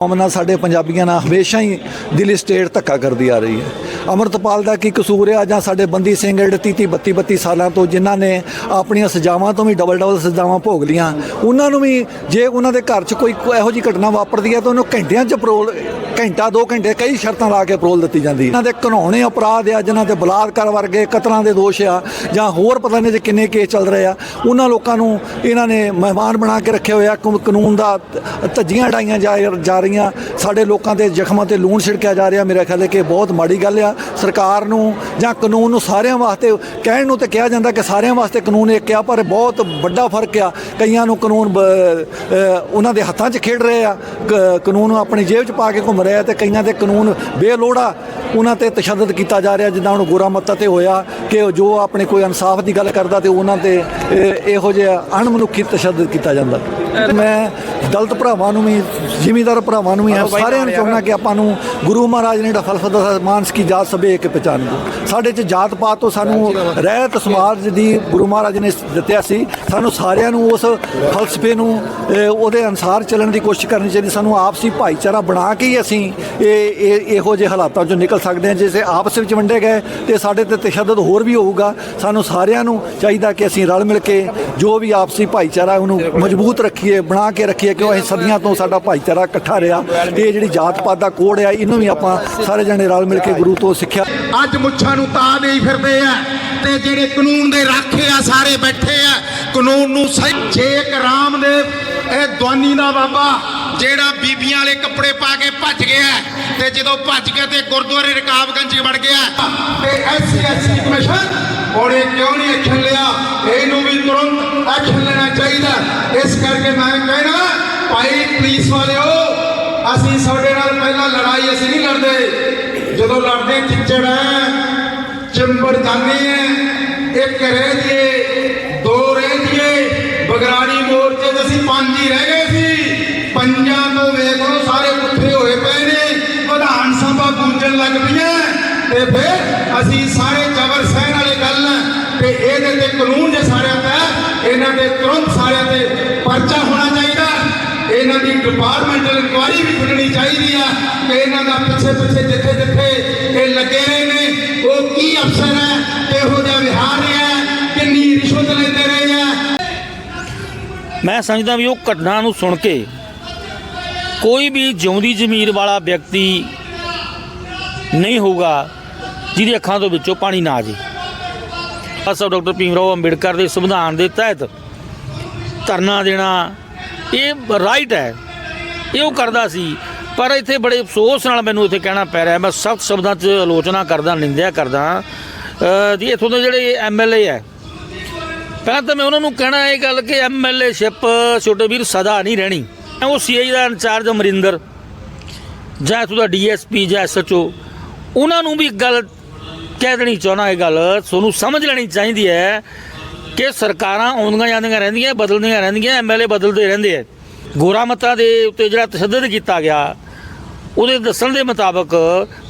ਕੌਮ ਨਾਲ ਸਾਡੇ ਪੰਜਾਬੀਆਂ ਨਾਲ ਹਮੇਸ਼ਾ ਹੀ ਦਿੱਲੀ ਸਟੇਟ ਧੱਕਾ ਕਰਦੀ ਆ ਰਹੀ ਹੈ। ਅਮਰਤਪਾਲ ਦਾ ਕੀ ਕਸੂਰ ਆ ਜਾਂ ਸਾਡੇ ਬੰਦੀ ਸਿੰਘ ਜਿਹੜੇ 30 32 32 ਸਾਲਾਂ ਤੋਂ ਜਿਨ੍ਹਾਂ ਨੇ ਆਪਣੀਆਂ ਸਜ਼ਾਵਾਂ ਤੋਂ ਵੀ ਡਬਲ ਡਬਲ ਸਜ਼ਾਵਾਂ ਭੋਗ ਲੀਆਂ, ਉਹਨਾਂ ਨੂੰ ਵੀ ਜੇ ਉਹਨਾਂ ਦੇ ਘਰ 'ਚ ਕੋਈ ਇਹੋ ਜਿਹੀ ਘਟਨਾ ਵਾਪਰਦੀ ਹੈ ਤਾਂ ਉਹਨੂੰ ਘੰਟਿਆਂ 'ਚ ਪਰੋਲ ਘੰਟਾ, ਦੋ ਘੰਟੇ ਕਈ ਸ਼ਰਤਾਂ ਲਾ ਕੇ ਪਰੋਲ ਦਿੱਤੀ ਜਾਂਦੀ। ਹੈ ਇਹਨਾਂ ਦੇ ਘਨੌਣੇ ਅਪਰਾਧ ਆ, ਜਿਨ੍ਹਾਂ ਤੇ ਬਲਾਤਕਾਰ ਵਰਗੇ ਕਤਲਾਂ ਦੇ ਦੋਸ਼ ਆ, ਜਾਂ ਹੋਰ ਪਤਾ ਨਹੀਂ ਜੇ ਕਿੰਨੇ ਕੇਸ ਚੱਲ ਰਹੇ ਆ, ਉਹਨਾਂ ਲੋਕਾਂ ਨੂੰ ਇਹਨਾਂ ਨੇ ਮਹਿਮਾਨ ਬਣਾ ਕੇ ਰੱਖੇ ਹੋਏ ਆ ਕਾਨੂੰਨ- ਦਾ ਧੱਜੀਆਂ ਉਡਾਈਆਂ ਜਾ ਜਾ ਰਹੀਆਂ। ਸਾਡੇ ਲੋਕਾਂ ਦੇ ਜ਼ਖਮਾਂ ਤੇ ਲੂਣ ਛਿੜਕਿਆ ਜਾ ਰਿਹਾ, ਮੇਰਾ ਖਿਆਲ ਹੈ ਕਿ ਬਹੁਤ ਮਾੜੀ ਗੱਲ ਆ। ਸਰਕਾਰ ਨੂੰ ਜਾਂ ਕਾਨੂੰਨ ਨੂੰ ਸਾਰਿਆਂ ਵਾਸਤੇ ਕਹਿਣ ਨੂੰ ਤੇ ਕਿਹਾ ਜਾਂਦਾ ਕਿ ਸਾਰਿਆਂ ਵਾਸਤੇ ਕਾਨੂੰਨ ਇੱਕ ਆ, ਪਰ ਬਹੁਤ ਵੱਡਾ ਫ਼ਰਕ ਆ। ਕਈਆਂ ਨੂੰ ਕਾਨੂੰਨ ਉਹਨਾਂ ਦੇ ਹੱਥਾਂ 'ਚ ਖੇਡ ਰਹੇ ਆ। ਕ- ਕਾਨੂੰਨ ਨੂੰ ਆਪਣੀ ਜੇਬ 'ਚ ਪਾ ਕੇ ਘੁੰਮ ਰਹੇ ਆ ਤੇ ਕਈਆਂ ਦੇ ਕਾਨੂੰਨ ਬੇਲੋੜਾ ਉਹਨਾਂ ਤੇ ਤਸ਼ੱਦਦ ਕੀਤਾ ਜਾ ਰਿਹਾ, ਜਿੱਦਾਂ ਹੁਣ ਗੋਰਾ ਮੱਤਾ ਤੇ ਹੋਇਆ ਕਿ ਜੋ ਆਪਣੇ ਕੋਈ ਇਨਸਾਫ ਦੀ ਗੱਲ ਕਰਦਾ ਤੇ ਉਹਨਾਂ ਤੇ ਇਹੋ ਜਿਹਾ ਅਣਮਨੁੱਖੀ ਤਸ਼ੱਦਦ ਕੀਤਾ ਜਾਂਦਾ। ਮੈਂ ਦਲਿਤ ਭਰਾਵਾਂ ਨੂੰ ਵੀ ਜ਼ਿਮੀਂਦਾਰ ਭਰਾਵਾਂ ਨੂੰ ਵੀ ਸਾਰਿਆਂ ਨੂੰ ਚਾਹੁੰਦਾ ਕਿ ਆਪਾਂ ਨੂੰ ਗੁਰੂ ਮਹਾਰਾਜ ਨੇ ਜਿਹੜਾ ਫਲਸਫਾ ਮਾਨਸ ਕੀ ਜਾਤ ਸਭੇ ਇੱਕ ਪਛਾਣ ਸਾਡੇ ਚ ਜਾਤ ਪਾਤ ਤੋਂ ਸਾਨੂੰ ਰਹਿਤ ਸਮਾਜ ਦੀ ਗੁਰੂ ਮਹਾਰਾਜ ਨੇ ਦਿੱਤਿਆ ਸੀ। ਸਾਨੂੰ ਸਾਰਿਆਂ ਨੂੰ ਉਸ ਫਲਸਫੇ ਨੂੰ ਉਹਦੇ ਅਨਸਾਰ ਚੱਲਣ ਦੀ ਕੋਸ਼ਿਸ਼ ਕਰਨੀ ਚਾਹੀਦੀ। ਸਾਨੂੰ ਆਪਸੀ ਭਾਈਚਾਰਾ ਬਣਾ ਕੇ ਹੀ ਅਸੀਂ ਇਹ ਇਹ ਇਹੋ ਜਿਹੇ ਹਾਲਾਤਾਂ ਚੋਂ ਨਿਕਲ ਸਕਦੇ ਹਾਂ ਜੇ ਆਪਸ ਵਿੱਚ ਵੰਡੇ ਗਏ ਤੇ ਸਾਡੇ ਤੇ ਤਸ਼ੱਦਦ ਹੋਰ ਵੀ ਹੋਊਗਾ। ਸਾਨੂੰ ਸਾਰਿਆਂ ਨੂੰ ਚਾਹੀਦਾ ਕਿ ਅਸੀਂ ਰਲ ਮਿਲ ਕੇ ਜੋ ਵੀ ਆਪਸੀ ਭਾਈਚਾਰਾ ਉਹਨੂੰ ਮਜ਼ਬੂਤ ਰੱਖੀਏ। ਬਣਾ ਕੇ ਰੱਖੀਏ, ਕਿਉਂ ਅਸੀਂ ਸਦੀਆਂ ਤੋਂ ਸਾਡਾ ਭਾਈਚਾਰਾ ਇਕੱਠਾ ਰਿਹਾ। ਇਹ ਜਿਹੜੀ ਜਾਤ ਪਾਤ ਦਾ ਕੋੜ ਆ ਇਹਨੂੰ ਵੀ ਆਪਾਂ ਸਾਰੇ ਜਣੇ ਰਲ ਮਿਲ ਕੇ ਗੁਰੂ ਤੋਂ ਸਿੱਖਿਆ। ਅੱਜ ਮੁੱਛਾਂ ਨੂੰ ਤਾ ਦੇਈ ਫਿਰਦੇ ਆ, ਤੇ ਜਿਹੜੇ ਕਾਨੂੰਨ ਦੇ ਰਾਖੇ ਆ, ਸਾਰੇ ਬੈਠੇ ਆ, ਕਾਨੂੰਨ ਨੂੰ ਸਹੀ ਛੇਕ ਇਹ ਦਵਾਨੀ ਦਾ ਬਾਬਾ, ਜਿਹੜਾ ਬੀਬੀਆਂ ਵਾਲੇ ਕੱਪੜੇ ਪਾ ਕੇ ਭੱਜ ਗਿਆ, ਤੇ ਜਦੋਂ ਭੱਜ ਗਿਆ ਤੇ ਗੁਰਦੁਆਰੇ ਰਕਾਬਗੰਜ ਵੜ ਗਿਆ, ਤੇ ਐਸਸੀ ਐਸਸੀ ਕਮਿਸ਼ਨ ਉਹਨੇ ਕਿਉਂ ਨਹੀਂ ਐਕਸ਼ਨ ਲਿਆ? ਇਹਨੂੰ ਵੀ ਤੁਰੰਤ ਐਕਸ਼ਨ ਲੈਣਾ ਚਾਹੀਦਾ। ਕਰਕੇ ਮੈਂ ਕਹਿਣਾ, ਭਾਈ ਪੁਲਿਸ ਵਾਲਿਓ, ਅਸੀਂ ਸਾਡੇ ਨਾਲ ਪਹਿਲਾਂ ਲੜਾਈ, ਅਸੀਂ ਨਹੀਂ ਲੜਦੇ। ਜਦੋਂ ਲੜਦੇ ਚਿੱਚੜ ਹੈ, ਚਿੰਬੜ ਹੈ, ਇੱਕ ਰਹਿ ਜੀਏ, ਦੋ ਰਹਿ ਜੀਏ, ਬਗਰਾੜੀ ਮੋਰਚੇ 'ਚ ਅਸੀਂ ਪੰਜ ਹੀ ਰਹਿ ਗਏ ਸੀ। ਪੰਜਾਂ ਤੋਂ ਵੇਖ ਲਓ, ਸਾਰੇ ਇਕੱਠੇ ਹੋਏ ਪਏ ਨੇ, ਵਿਧਾਨ ਸਭਾ ਗੂੰਜਣ ਲੱਗ ਪਈਆਂ ਤੇ ਫਿਰ ਅਸੀਂ ਸਾਰੇ ਜ਼ਬਰ ਸਹਿਣ ਵਾਲੀ ਗੱਲ ਤੇ ਇਹਦੇ ਤੇ ਕਾਨੂੰਨ ਜੇ ਸਾਰਿਆਂ ਦਾ ਇਹਨਾਂ ਦੇ ਤੁਰੰਤ ਸਾਰਿਆਂ ਤੇ ਪਰਚਾ ਹੋਣਾ ਚਾਹੀਦਾ। ਇਹਨਾਂ ਦੀ ਡਿਪਾਰਟਮੈਂਟਲ ਇਨਕੁਆਇਰੀ ਵੀ ਖੁੱਲਣੀ ਚਾਹੀਦੀ ਆ ਕਿ ਇਹਨਾਂ ਦਾ ਪਿੱਛੇ ਪਿੱਛੇ ਜਿੱਥੇ ਜਿੱਥੇ ਇਹ ਲੱਗੇ ਰਹੇ ਨੇ, ਉਹ ਕੀ ਅਫਸਰ ਹੈ, ਕਿਹੋ ਜਿਹਾ ਵਿਹਾਰ ਰਿਹਾ ਕਿੰਨੀ ਰਿਸ਼ਵਤ ਲੈਂਦੇ ਰਹੇ ਆ। ਮੈਂ ਸਮਝਦਾ ਵੀ ਉਹ ਘਟਨਾ ਨੂੰ ਸੁਣ ਕੇ ਕੋਈ ਵੀ ਜਿਉਂਦੀ ਜ਼ਮੀਰ ਵਾਲਾ ਵਿਅਕਤੀ ਨਹੀਂ ਹੋਊਗਾ, ਜਿਹਦੀ ਅੱਖਾਂ ਤੋਂ ਵਿੱਚੋਂ ਪਾਣੀ ਨਾ ਆ ਜੇ ਅਸਾ ਡਾਕਟਰ ਭੀਮਰਾਓ ਅੰਬੇਡਕਰ ਦੇ ਸੰਵਿਧਾਨ ਦੇ ਤਹਿਤ ਧਰਨਾ ਦੇਣਾ ਇਹ ਰਾਈਟ ਹੈ। ਇਹ ਉਹ ਕਰਦਾ ਸੀ ਪਰ ਇੱਥੇ ਬੜੇ ਅਫਸੋਸ ਨਾਲ ਮੈਨੂੰ ਇੱਥੇ ਕਹਿਣਾ ਪੈ ਰਿਹਾ ਮੈਂ ਸਖਤ ਸ਼ਬਦਾਂ 'ਚ ਆਲੋਚਨਾ ਕਰਦਾ ਨਿੰਦਿਆ ਕਰਦਾ ਅ, ਜੀ ਇੱਥੋਂ ਦੇ ਜਿਹੜੇ ਐਮਐਲਏ ਹੈ ਪਹਿਲਾਂ ਤਾਂ ਮੈਂ ਉਹਨਾਂ ਨੂੰ ਕਹਿਣਾ ਇਹ ਗੱਲ ਕਿ ਐਮਐਲਏ ਸ਼ਿਪ ਛੋਟੇ ਵੀਰ ਸਦਾ ਨਹੀਂ ਰਹਿਣੀ। ਉਹ ਸੀਆਈ ਦਾ ਇੰਚਾਰਜ ਅਮਰਿੰਦਰ ਜਾਂ ਇੱਥੋਂ ਦਾ ਡੀਐਸਪੀ ਜਾਂ ਐਸਐਚਓ ਉਹਨਾਂ ਨੂੰ ਵੀ ਇੱਕ ਗੱਲ ਕਹਿ ਦੇਣੀ ਚਾਹਣਾ ਇਹ ਗੱਲ, ਤੁਹਾਨੂੰ ਸਮਝ ਲੈਣੀ ਚਾਹੀਦੀ ਹੈ ਕਿ ਸਰਕਾਰਾਂ ਆਉਂਦੀਆਂ ਜਾਂਦੀਆਂ ਰਹਿੰਦੀਆਂ, ਬਦਲਦੀਆਂ ਰਹਿੰਦੀਆਂ ਐਮਐਲਏ ਬਦਲਦੇ ਰਹਿੰਦੇ ਆ। ਗੋਰਾ ਮੱਤਾ ਦੇ ਉੱਤੇ ਜਿਹੜਾ ਤਸ਼ੱਦਦ ਕੀਤਾ ਗਿਆ, ਉਹਦੇ ਦੱਸਣ ਦੇ ਮੁਤਾਬਕ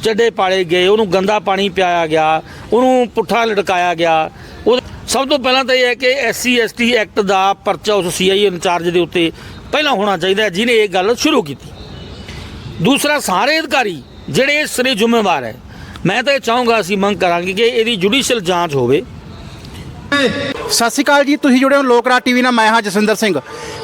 ਚੱਡੇ ਪਾਲੇ ਗਏ, ਉਹਨੂੰ ਗੰਦਾ ਪਾਣੀ ਪਿਆਇਆ ਗਿਆ, ਉਹਨੂੰ ਪੁੱਠਾ ਲਟਕਾਇਆ ਗਿਆ। ਉਹ ਸਭ ਤੋਂ ਪਹਿਲਾਂ ਤਾਂ ਇਹ ਹੈ ਕਿ ਐਸਸੀ, ਐਸਟੀ ਐਕਟ ਦਾ ਪਰਚਾ ਉਸ ਸੀਆਈ ਇੰਚਾਰਜ ਦੇ ਉੱਤੇ ਪਹਿਲਾਂ ਹੋਣਾ ਚਾਹੀਦਾ ਹੈ, ਜਿਹਨੇ ਇਹ ਗੱਲ ਸ਼ੁਰੂ ਕੀਤੀ। ਦੂਸਰਾ, ਸਾਰੇ ਅਧਿਕਾਰੀ ਜਿਹੜੇ ਇਸ ਦੇ ਜ਼ਿੰਮੇਵਾਰ ਹੈ ਮੈਂ ਤਾਂ ਇਹ ਚਾਹੂੰਗਾ ਅਸੀਂ ਮੰਗ ਕਰਾਂਗੇ ਕਿ ਇਹਦੀ ਜੁਡੀਸ਼ੀਅਲ ਜਾਂਚ ਹੋਵੇ। ਸਤਿ ਸ਼੍ਰੀ ਅਕਾਲ ਜੀ, ਤੁਸੀਂ ਜੁੜੇ ਹੋ ਲੋਕਰਾ ਟੀਵੀ ਨਾਲ, ਮੈਂ ਹਾਂ ਜਸਵਿੰਦਰ ਸਿੰਘ।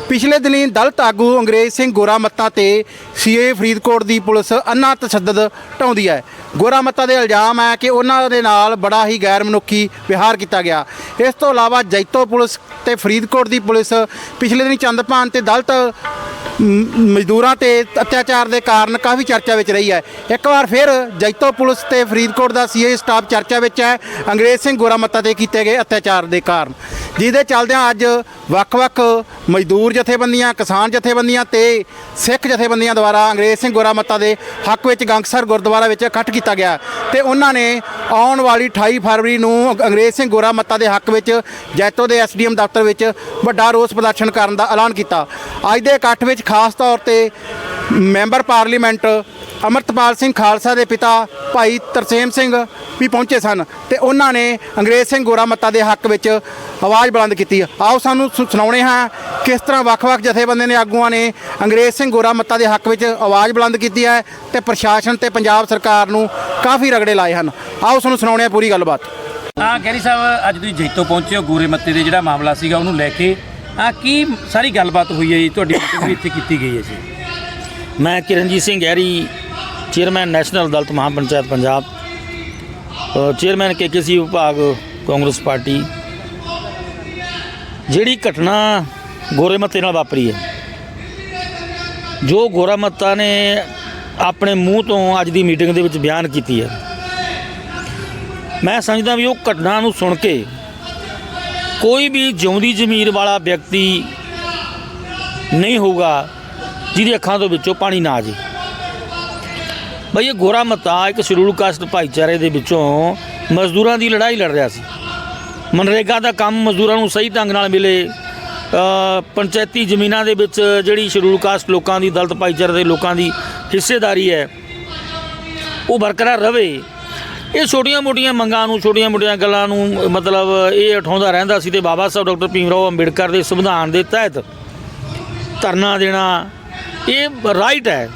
ਪਿਛਲੇ ਦਿਨੀ ਦਲਤ ਆਗੂ ਅੰਗਰੇਜ਼ ਸਿੰਘ ਗੋਰਾ ਮੱਤਾ ਤੇ ਸੀਏ ਫਰੀਦਕੋਟ ਦੀ ਪੁਲਿਸ ਅੰਨਾ ਤਸ਼ੱਦਦ ਢਾਉਂਦੀ ਹੈ। ਗੋਰਾ ਮੱਤਾ ਦੇ ਇਲਜ਼ਾਮ ਹੈ ਕਿ ਉਹਨਾਂ ਦੇ ਨਾਲ ਬੜਾ ਹੀ ਗੈਰ ਮਨੁੱਖੀ ਵਿਹਾਰ ਕੀਤਾ ਗਿਆ। ਇਸ ਤੋਂ ਇਲਾਵਾ ਜੈਤੋ ਪੁਲਿਸ ਤੇ ਫਰੀਦਕੋਟ ਦੀ ਪੁਲਿਸ ਪਿਛਲੇ ਦਿਨੀ ਚੰਦਪਾਨ ਤੇ ਦਲਤ ਮਜ਼ਦੂਰਾਂ ਤੇ ਅਤਿਆਚਾਰ ਦੇ ਕਾਰਨ ਕਾਫੀ ਚਰਚਾ ਵਿੱਚ ਰਹੀ ਹੈ। ਇੱਕ ਵਾਰ ਫਿਰ ਜੈਤੋ ਪੁਲਿਸ ਤੇ ਫਰੀਦਕੋਟ ਦਾ ਸੀਏ ਸਟਾਫ ਚਰਚਾ ਵਿੱਚ ਹੈ। ਅੰਗਰੇਜ਼ ਸਿੰਘ ਗੋਰਾ ਮੱਤਾ ਤੇ ਕੀਤੇ ਗਏ ਅਤਿਆਚਾਰ ਦੇ ਕਾਰਨ। ਜਿਹਦੇ ਚੱਲਦਿਆਂ ਅੱਜ ਵੱਖ-ਵੱਖ ਮਜ਼ਦੂਰ ਜਥੇਬੰਦੀਆਂ, ਕਿਸਾਨ ਜਥੇਬੰਦੀਆਂ ਤੇ ਸਿੱਖ ਜਥੇਬੰਦੀਆਂ ਦੁਆਰਾ ਅੰਗਰੇਜ਼ ਸਿੰਘ ਗੋਰਾ ਮੱਤਾ ਦੇ ਹੱਕ ਵਿੱਚ ਗੰਗਸਰ ਗੁਰਦੁਆਰਾ ਵਿੱਚ ਇਕੱਠ ਕੀਤਾ ਗਿਆ। ਤੇ ਉਹਨਾਂ ਨੇ ਆਉਣ ਵਾਲੀ 28 ਫਰਵਰੀ ਨੂੰ ਅੰਗਰੇਜ਼ ਸਿੰਘ ਗੋਰਾ ਮੱਤਾ ਦੇ ਹੱਕ ਵਿੱਚ ਜੈਤੋ ਦੇ ਐਸਡੀਐਮ ਦਫ਼ਤਰ ਵਿੱਚ ਵੱਡਾ ਰੋਸ ਪ੍ਰਦਰਸ਼ਨ ਕਰਨ ਦਾ ਐਲਾਨ ਕੀਤਾ। ਅੱਜ ਦੇ ਇਕੱਠ ਵਿੱਚ ਖਾਸ ਤੌਰ ਤੇ ਮੈਂਬਰ ਪਾਰਲੀਮੈਂਟ ਅਮਰਤਪਾਲ ਸਿੰਘ ਖਾਲਸਾ ਦੇ ਪਿਤਾ ਭਾਈ ਤਰਸੇਮ ਸਿੰਘ ਵੀ ਪਹੁੰਚੇ ਸਨ ਤੇ ਉਹਨਾਂ ਨੇ ਅੰਗਰੇਜ਼ ਸਿੰਘ ਗੋਰਾ ਮੱਤਾ ਦੇ ਹੱਕ ਵਿੱਚ ਆਵਾਜ਼ ਬੁਲੰਦ ਕੀਤੀ। ਆਓ ਸਾਨੂੰ ਸੁ- ਸੁਣਾਉਣੇ ਹਾਂ ਕਿਸ ਤਰ੍ਹਾਂ ਵੱਖ-ਵੱਖ ਜਥੇਬੰਦੀਆਂ ਨੇ ਆਗੂਆਂ ਨੇ ਅੰਗਰੇਜ਼ ਸਿੰਘ ਗੋਰਾ ਮੱਤਾ ਦੇ ਹੱਕ ਵਿੱਚ ਆਵਾਜ਼ ਬੁਲੰਦ ਕੀਤੀ ਹੈ ਤੇ ਪ੍ਰਸ਼ਾਸਨ ਤੇ ਪੰਜਾਬ ਸਰਕਾਰ ਨੂੰ ਕਾਫੀ ਰਗੜੇ ਲਾਏ ਹਨ। ਆਓ ਤੁਹਾਨੂੰ ਸੁਣਾਉਂਦੇ ਹਾਂ ਪੂਰੀ ਗੱਲਬਾਤ। ਹਾਂ ਗੈਰੀ ਸਾਹਿਬ, ਅੱਜ ਤੁਸੀਂ ਜੈਤੋ ਪਹੁੰਚੇ ਹੋ ਗੋਰੇ ਮੱਤੇ ਦੇ ਜਿਹੜਾ ਮਾਮਲਾ ਸੀਗਾ, ਉਹਨੂੰ ਲੈ ਕੇ ਆ ਕੀ ਸਾਰੀ ਗੱਲਬਾਤ ਹੋਈ ਹੈ ਜੀ? ਤੁਹਾਡੀ ਮੀਟਿੰਗ ਵੀ ਇੱਥੇ ਕੀਤੀ ਗਈ ਹੈ ਜੀ। ਮੈਂ ਕਿਰਨਜੀਤ ਸਿੰਘ ਗਹਿਰੀ ਚੇਅਰਮੈਨ ਨੈਸ਼ਨਲ ਦਲਤ ਮਹਾਪੰਚਾਇਤ ਪੰਜਾਬ ਅ, ਚੇਅਰਮੈਨ ਕੇਕੇਸੀ ਵਿਭਾਗ ਕਾਂਗਰਸ ਪਾਰਟੀ। ਜਿਹੜੀ ਘਟਨਾ ਗੋਰੇ ਮੱਤੇ ਨਾਲ ਵਾਪਰੀ ਹੈ। ਜੋ ਗੋਰਾਮੱਤਾ ਨੇ ਆਪਣੇ ਮੂੰਹ ਤੋਂ ਅੱਜ ਦੀ ਮੀਟਿੰਗ ਦੇ ਵਿੱਚ ਬਿਆਨ ਕੀਤੀ ਹੈ। ਮੈਂ ਸਮਝਦਾ ਵੀ ਉਹ ਘਟਨਾ ਨੂੰ ਸੁਣ ਕੇ ਕੋਈ ਵੀ ਜਿਉਂਦੀ ਜ਼ਮੀਰ ਵਾਲਾ ਵਿਅਕਤੀ ਨਹੀਂ ਹੋਊਗਾ ਜਿਹਦੀ ਅੱਖਾਂ ਤੋਂ ਵਿੱਚੋਂ ਪਾਣੀ ਨਾ ਆ ਜੇ ਬਈ ਇਹ ਗੋਰਾ ਮੱਤਾ, ਇੱਕ ਸ਼ਡਿਊਲ ਕਾਸਟ ਭਾਈਚਾਰੇ ਦੇ ਵਿੱਚੋਂ ਮਜ਼ਦੂਰਾਂ ਦੀ ਲੜਾਈ ਲੜ ਰਿਹਾ ਸੀ। ਮਨਰੇਗਾ ਦਾ ਕੰਮ ਮਜ਼ਦੂਰਾਂ ਨੂੰ ਸਹੀ ਢੰਗ ਨਾਲ ਮਿਲੇ। ਪੰਚਾਇਤੀ ਜ਼ਮੀਨਾਂ ਦੇ ਵਿੱਚ ਜਿਹੜੀ ਸ਼ਡਿਊਲ ਕਾਸਟ ਲੋਕਾਂ ਦੀ, ਦਲਤ ਭਾਈਚਾਰੇ ਦੇ ਲੋਕਾਂ ਦੀ ਹਿੱਸੇਦਾਰੀ ਹੈ, ਉਹ ਬਰਕਰਾਰ ਰਵੇ ਇਹ ਛੋਟੀਆਂ-ਮੋਟੀਆਂ ਮੰਗਾਂ ਨੂੰ ਛੋਟੀਆਂ-ਮੋਟੀਆਂ ਗੱਲਾਂ ਨੂੰ ਮਤਲਬ ਇਹ ਉਠਾਉਂਦਾ ਰਹਿੰਦਾ ਸੀ ਤੇ ਬਾਬਾ ਸਾਹਿਬ ਡਾਕਟਰ ਭੀਮ ਰਾਓ ਅੰਬੇਡਕਰ ਦੇ ਸੰਵਿਧਾਨ ਦੇ ਤਹਿਤ ਧਰਨਾ ਦੇਣਾ ਇਹ ਰਾਈਟ ਹੈ।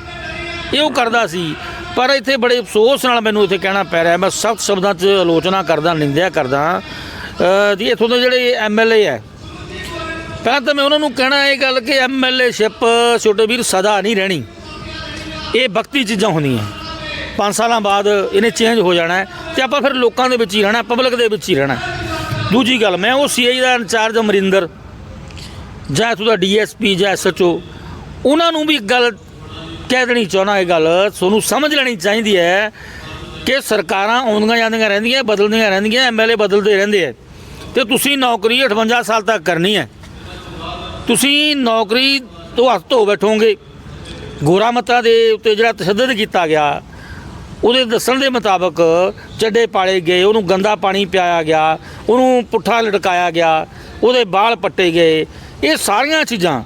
ਇਹ ਉਹ ਕਰਦਾ ਸੀ ਪਰ ਇੱਥੇ ਬੜੇ ਅਫਸੋਸ ਨਾਲ ਮੈਨੂੰ ਇੱਥੇ ਕਹਿਣਾ ਪੈ ਰਿਹਾ ਮੈਂ ਸਖਤ ਸ਼ਬਦਾਂ 'ਚ ਆਲੋਚਨਾ ਕਰਦਾ ਨਿੰਦਿਆ ਕਰਦਾ। ਅ, ਜੀ ਇੱਥੋਂ ਦੇ ਜਿਹੜੇ ਐਮਐਲਏ ਹੈ ਪਹਿਲਾਂ ਤਾਂ ਮੈਂ ਉਹਨਾਂ ਨੂੰ ਕਹਿਣਾ ਇਹ ਗੱਲ ਕਿ ਐਮਐਲਏ ਸ਼ਿਪ ਛੋਟੇ ਵੀਰ ਸਦਾ ਨਹੀਂ ਰਹਿਣੀ। ਇਹ ਵਕਤੀ ਚੀਜ਼ਾਂ ਹੁੰਦੀਆਂ। ਪੰਜ ਸਾਲਾਂ ਬਾਅਦ ਇਹਨੇ ਚੇਂਜ ਹੋ ਜਾਣਾ ਹੈ ਤੇ ਆਪਾਂ ਫਿਰ ਲੋਕਾਂ ਦੇ ਵਿੱਚ ਹੀ ਰਹਿਣਾ ਪਬਲਿਕ ਦੇ ਵਿੱਚ ਹੀ ਰਹਿਣਾ ਦੂਜੀ ਗੱਲ, ਮੈਂ ਉਹ ਸੀਆਈ ਦਾ ਇੰਚਾਰਜ ਅਮਰਿੰਦਰ, ਜਾਂ ਇੱਥੋਂ ਦਾ ਡੀਐਸਪੀ ਜਾਂ ਐਸਐਚਓ ਉਹਨਾਂ ਨੂੰ ਵੀ ਇੱਕ ਗੱਲ ਕਹਿ ਦੇਣੀ ਚਾਹੁੰਦਾ ਇਹ ਗੱਲ, ਤੁਹਾਨੂੰ ਸਮਝ ਲੈਣੀ ਚਾਹੀਦੀ ਹੈ ਕਿ ਸਰਕਾਰਾਂ ਆਉਂਦੀਆਂ ਜਾਂਦੀਆਂ ਰਹਿੰਦੀਆਂ, ਬਦਲਦੀਆਂ ਰਹਿੰਦੀਆਂ ਐਮਐਲਏ ਬਦਲਦੇ ਰਹਿੰਦੇ ਆ ਤੇ ਤੁਸੀਂ ਨੌਕਰੀ 58 ਸਾਲ ਤੱਕ ਕਰਨੀ ਹੈ। ਤੁਸੀਂ ਨੌਕਰੀ ਤੋਂ ਹੱਥ ਧੋ ਬੈਠੋਗੇ। ਗੋਰਾ ਮੱਤਾ ਦੇ ਉੱਤੇ ਜਿਹੜਾ ਤਸ਼ੱਦਦ ਕੀਤਾ ਗਿਆ ਉਹਦੇ ਦੱਸਣ ਦੇ ਮੁਤਾਬਕ ਚੱਡੇ ਪਾਲੇ ਗਏ, ਉਹਨੂੰ ਗੰਦਾ ਪਾਣੀ ਪਿਆਇਆ ਗਿਆ, ਉਹਨੂੰ ਪੁੱਠਾ ਲਟਕਾਇਆ ਗਿਆ, ਉਹਦੇ ਬਾਲ ਪੱਟੇ ਗਏ। ਇਹ ਸਾਰੀਆਂ ਚੀਜ਼ਾਂ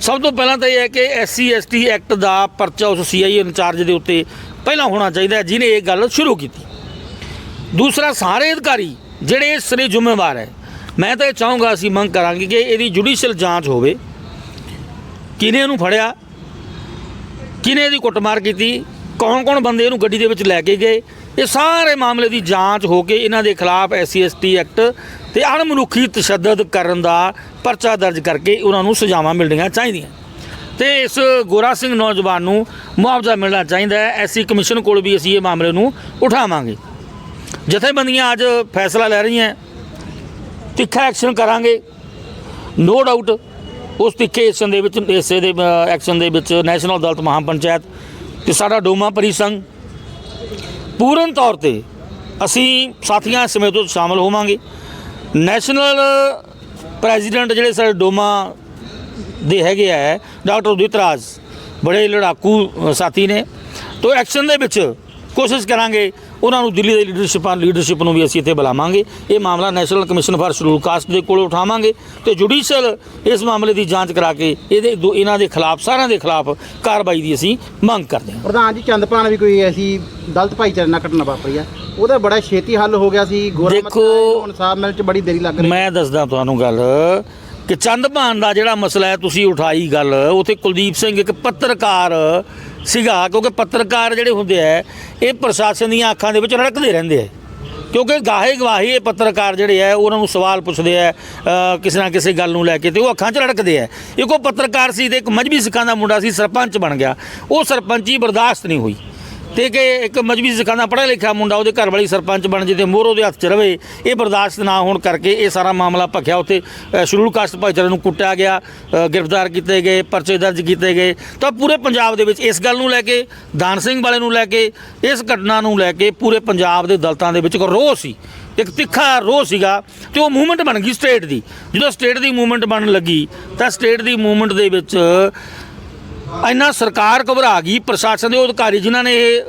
ਸਭ ਤੋਂ ਪਹਿਲਾਂ ਤਾਂ ਇਹ ਹੈ ਕਿ ਐਸਸੀ, ਐਸਟੀ ਐਕਟ ਦਾ ਪਰਚਾ ਉਸ ਸੀਆਈ ਇੰਚਾਰਜ ਦੇ ਉੱਤੇ ਪਹਿਲਾਂ ਹੋਣਾ ਚਾਹੀਦਾ ਹੈ, ਜਿਹਨੇ ਇਹ ਗੱਲ ਸ਼ੁਰੂ ਕੀਤੀ। ਦੂਸਰਾ, ਸਾਰੇ ਅਧਿਕਾਰੀ ਜਿਹੜੇ ਇਸ ਲਈ ਜ਼ਿੰਮੇਵਾਰ ਹੈ, ਮੈਂ ਤਾਂ ਇਹ ਚਾਹੂੰਗਾ ਅਸੀਂ ਮੰਗ ਕਰਾਂਗੇ ਕਿ ਇਹਦੀ ਜੁਡੀਸ਼ੀਅਲ ਜਾਂਚ ਹੋਵੇ। ਕਿਹਨੇ ਇਹਨੂੰ ਫੜਿਆ? ਕਿਹਨੇ ਇਹਦੀ ਕੁੱਟਮਾਰ ਕੀਤੀ? ਕੌਣ ਕੌਣ ਬੰਦੇ ਇਹਨੂੰ ਗੱਡੀ ਦੇ ਵਿੱਚ ਲੈ ਕੇ ਗਏ? ਇਹ ਸਾਰੇ ਮਾਮਲੇ ਦੀ ਜਾਂਚ ਹੋ ਕੇ ਇਹਨਾਂ ਦੇ ਖਿਲਾਫ ਐਸਸੀ ਐਸਟੀ ਐਕਟ ਤੇ ਅਣਮਨੁੱਖੀ ਤਸ਼ੱਦਦ ਕਰਨ ਦਾ ਪਰਚਾ ਦਰਜ ਕਰਕੇ ਉਹਨਾਂ ਨੂੰ ਸਜ਼ਾਵਾਂ ਮਿਲਣੀਆਂ ਚਾਹੀਦੀਆਂ। ਤੇ ਇਸ ਗੋਰਾ ਸਿੰਘ ਨੌਜਵਾਨ ਨੂੰ ਮੁਆਵਜ਼ਾ ਮਿਲਣਾ ਚਾਹੀਦਾ ਹੈ। ਐਸਸੀ ਕਮਿਸ਼ਨ ਕੋਲ ਵੀ ਅਸੀਂ ਇਹ ਮਾਮਲੇ ਨੂੰ ਉਠਾਵਾਂਗੇ। ਜਥੇਬੰਦੀਆਂ ਅੱਜ ਫੈਸਲਾ ਲੈ ਰਹੀਆਂ ਤਿੱਖਾ ਐਕਸ਼ਨ ਕਰਾਂਗੇ। ਨੋ ਡਾਊਟ ਉਸ ਤਿੱਖੇ ਐਕਸ਼ਨ ਦੇ ਵਿੱਚ ਹਿੱਸੇ ਦੇ ਐਕਸ਼ਨ ਦੇ ਵਿੱਚ ਨੈਸ਼ਨਲ ਦਲਤ ਮਹਾਪੰਚਾਇਤ ਤੇ ਸਾਡਾ ਡੋਮਾ ਪਰੀ ਸੰਘ ਪੂਰਨ ਤੌਰ ਤੇ ਅਸੀਂ ਸਾਥੀਆਂ ਸਮੇਤ ਤੋਂ ਸ਼ਾਮਲ ਹੋਵਾਂਗੇ। ਨੈਸ਼ਨਲ ਪ੍ਰੈਜ਼ੀਡੈਂਟ ਜਿਹੜੇ ਸਾਡੇ ਡੋਮਾ ਦੇ ਹੈਗੇ ਆ, ਡਾਕਟਰ ਉਦਿਤ ਰਾਜ, ਬੜੇ ਲੜਾਕੂ ਸਾਥੀ ਨੇ। ਤੋਂ ਐਕਸ਼ਨ ਦੇ ਵਿੱਚ ਕੋਸ਼ਿਸ਼ ਕਰਾਂਗੇ ਉਹਨਾਂ ਨੂੰ ਦਿੱਲੀ ਦੀ ਲੀਡਰਸ਼ਿਪ ਲੀਡਰਸ਼ਿਪ ਨੂੰ ਵੀ ਅਸੀਂ ਇੱਥੇ ਬੁਲਾਵਾਂਗੇ। ਇਹ ਮਾਮਲਾ national commission for scheduled caste ਦੇ ਕੋਲ ਉਠਾਵਾਂਗੇ ਤੇ ਜੁਡੀਸ਼ੀਅਲ ਇਸ ਮਾਮਲੇ ਦੀ ਜਾਂਚ ਕਰਾ ਕੇ ਇਹਦੇ ਇਹਨਾਂ ਦੇ ਖਿਲਾਫ ਸਾਰਿਆਂ ਦੇ ਖਿਲਾਫ ਕਾਰਵਾਈ ਦੀ ਅਸੀਂ ਮੰਗ ਕਰਦੇ ਹਾਂ। ਪ੍ਰਧਾਨ ਜੀ ਚੰਦਪਾਨ ਵੀ ਕੋਈ ਐਸੀ ਦਲਤ ਭਾਈਚਾਰੇ ਨਾਲ ਘਟਨਾ ਵਾਪਰੀ ਹੈ ਉਹਦਾ ਬੜਾ ਛੇਤੀ ਹੱਲ ਹੋ ਗਿਆ ਸੀ। ਗੋਰਾ ਦੇਖੋ- ਮੱਤਾ ਇਨਸਾਫ ਮਿਲਣ ਚ ਬੜੀ ਦੇਰੀ ਲੱਗ ਰਹੀ ਮੈਂ ਦੱਸਦਾ ਤੁਹਾਨੂੰ ਗੱਲ ਕਿ ਚੰਦਭਾਨ ਦਾ ਜਿਹੜਾ ਮਸਲਾ ਹੈ ਤੁਸੀਂ ਉਠਾਈ ਗੱਲ ਉਥੇ ਕੁਲਦੀਪ ਸਿੰਘ ਇੱਕ ਪੱਤਰਕਾਰ ਸੀਗਾ, ਕਿਉਂਕਿ ਪੱਤਰਕਾਰ ਜਿਹੜੇ ਹੁੰਦੇ ਆ, ਇਹ ਪ੍ਰਸ਼ਾਸਨ ਦੀਆਂ ਅੱਖਾਂ ਦੇ ਵਿੱਚ ਰੜਕਦੇ ਰਹਿੰਦੇ ਆ। ਕਿਉਂਕਿ ਗਾਹੇ ਗਵਾਹੀ ਇਹ ਪੱਤਰਕਾਰ ਜਿਹੜੇ ਆ, ਉਹਨਾਂ ਨੂੰ ਸਵਾਲ ਪੁੱਛਦੇ ਆ ਕਿਸੇ ਨਾ ਕਿਸੇ ਗੱਲ ਨੂੰ ਲੈ ਕੇ, ਤੇ ਉਹ ਅੱਖਾਂ 'ਚ ਰੜਕਦੇ ਆ। ਇੱਕ ਉਹ ਪੱਤਰਕਾਰ ਸੀ ਤੇ ਇੱਕ ਮਜਬੀ ਸਿੱਖਾਂ ਦਾ ਮੁੰਡਾ ਸੀ, ਸਰਪੰਚ ਬਣ ਗਿਆ। ਉਹ ਸਰਪੰਚੀ ਬਰਦਾਸ਼ਤ ਨਹੀਂ ਹੋਈ। ਤੇ ਕਿ ਇੱਕ ਮਜਬੀ ਸਿੱਖਾਂ ਦਾ ਪੜ੍ਹਿਆ ਲਿਖਿਆ ਮੁੰਡਾ ਉਹਦੇ ਘਰ ਵਾਲੀ ਸਰਪੰਚ ਬਣ ਜੇ ਤੇ ਮੋਹਰ ਉਹਦੇ ਹੱਥ 'ਚ ਰਵੇ ਇਹ ਬਰਦਾਸ਼ਤ ਨਾ ਹੋਣ ਕਰਕੇ ਇਹ ਸਾਰਾ ਮਾਮਲਾ ਭਖਿਆ। ਉੱਥੇ ਅ, ਸ਼ਡਿਊਲ ਕਾਸਟ ਭਾਈਚਾਰੇ ਨੂੰ ਕੁੱਟਿਆ ਗਿਆ ਗ੍ਰਿਫਤਾਰ ਕੀਤੇ ਗਏ ਪਰਚੇ ਦਰਜ ਕੀਤੇ ਗਏ। ਤਾਂ ਪੂਰੇ ਪੰਜਾਬ ਦੇ ਵਿੱਚ ਇਸ ਗੱਲ ਨੂੰ ਲੈ ਕੇ ਦਾਨ ਸਿੰਘ ਵਾਲੇ ਨੂੰ ਲੈ ਕੇ ਇਸ ਘਟਨਾ ਨੂੰ ਲੈ ਕੇ ਪੂਰੇ ਪੰਜਾਬ ਦੇ ਦਲਤਾਂ ਦੇ ਵਿੱਚ ਇੱਕ ਰੋਹ ਸੀ ਇੱਕ ਤਿੱਖਾ ਰੋਹ ਸੀਗਾ ਤੇ ਉਹ ਮੂਵਮੈਂਟ ਬਣ ਗਈ ਸਟੇਟ ਦੀ। ਜਦੋਂ ਸਟੇਟ ਦੀ ਮੂਵਮੈਂਟ ਬਣਨ ਲੱਗੀ ਤਾਂ ਸਟੇਟ ਦੀ ਮੂਵਮੈਂਟ ਦੇ ਵਿੱਚ ਇੰਨਾ ਸਰਕਾਰ ਘਬਰਾ ਗਈ, ਪ੍ਰਸ਼ਾਸਨ ਦੇ ਉਹ ਅਧਿਕਾਰੀ ਜਿਨ੍ਹਾਂ ਨੇ ਇਹ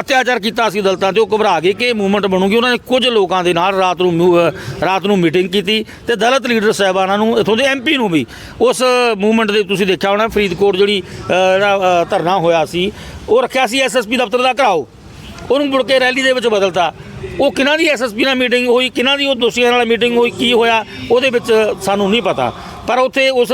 ਅਤਿਆਚਾਰ ਕੀਤਾ ਸੀ ਦਲਤਾਂ ਤੇ, ਉਹ ਘਬਰਾ ਗਏ ਕਿ ਇਹ ਮੂਵਮੈਂਟ ਬਣੂਗੀ। ਉਹਨਾਂ ਨੇ ਕੁਝ ਲੋਕਾਂ ਦੇ ਨਾਲ ਰਾਤ ਨੂੰ ਮੂ- ਰਾਤ ਨੂੰ ਮੀਟਿੰਗ ਕੀਤੀ ਤੇ ਦਲਤ ਲੀਡਰ ਸਾਹਿਬਾਨਾਂ ਨੂੰ, ਇਥੋਂ ਦੇ ਐਮਪੀ ਨੂੰ ਵੀ, ਉਸ ਮੂਵਮੈਂਟ ਦੇ ਤੁਸੀਂ ਦੇਖਿਆ ਹੋਣਾ, ਫਰੀਦਕੋਟ ਜਿਹੜੀ ਧਰਨਾ ਹੋਇਆ ਸੀ, ਉਹ ਰੱਖਿਆ ਸੀ ਐਸਐਸਪੀ ਦਫ਼ਤਰ ਦਾ ਘਰਾਓ। ਉਹਨੂੰ ਮੁੜ ਕੇ ਰੈਲੀ ਦੇ ਵਿੱਚ ਬਦਲਤਾ। ਉਹ ਕਿਹਨਾਂ ਦੀ ਐਸਐਸਪੀ ਨਾਲ ਮੀਟਿੰਗ ਹੋਈ, ਕਿਹਨਾਂ ਦੀ ਉਹ ਦੋਸ਼ੀਆਂ ਨਾਲ ਮੀਟਿੰਗ ਹੋਈ, ਕੀ ਹੋਇਆ, ਉਹਦੇ ਵਿੱਚ ਸਾਨੂੰ ਨਹੀਂ ਪਤਾ। ਪਰ ਉੱਥੇ ਉਸ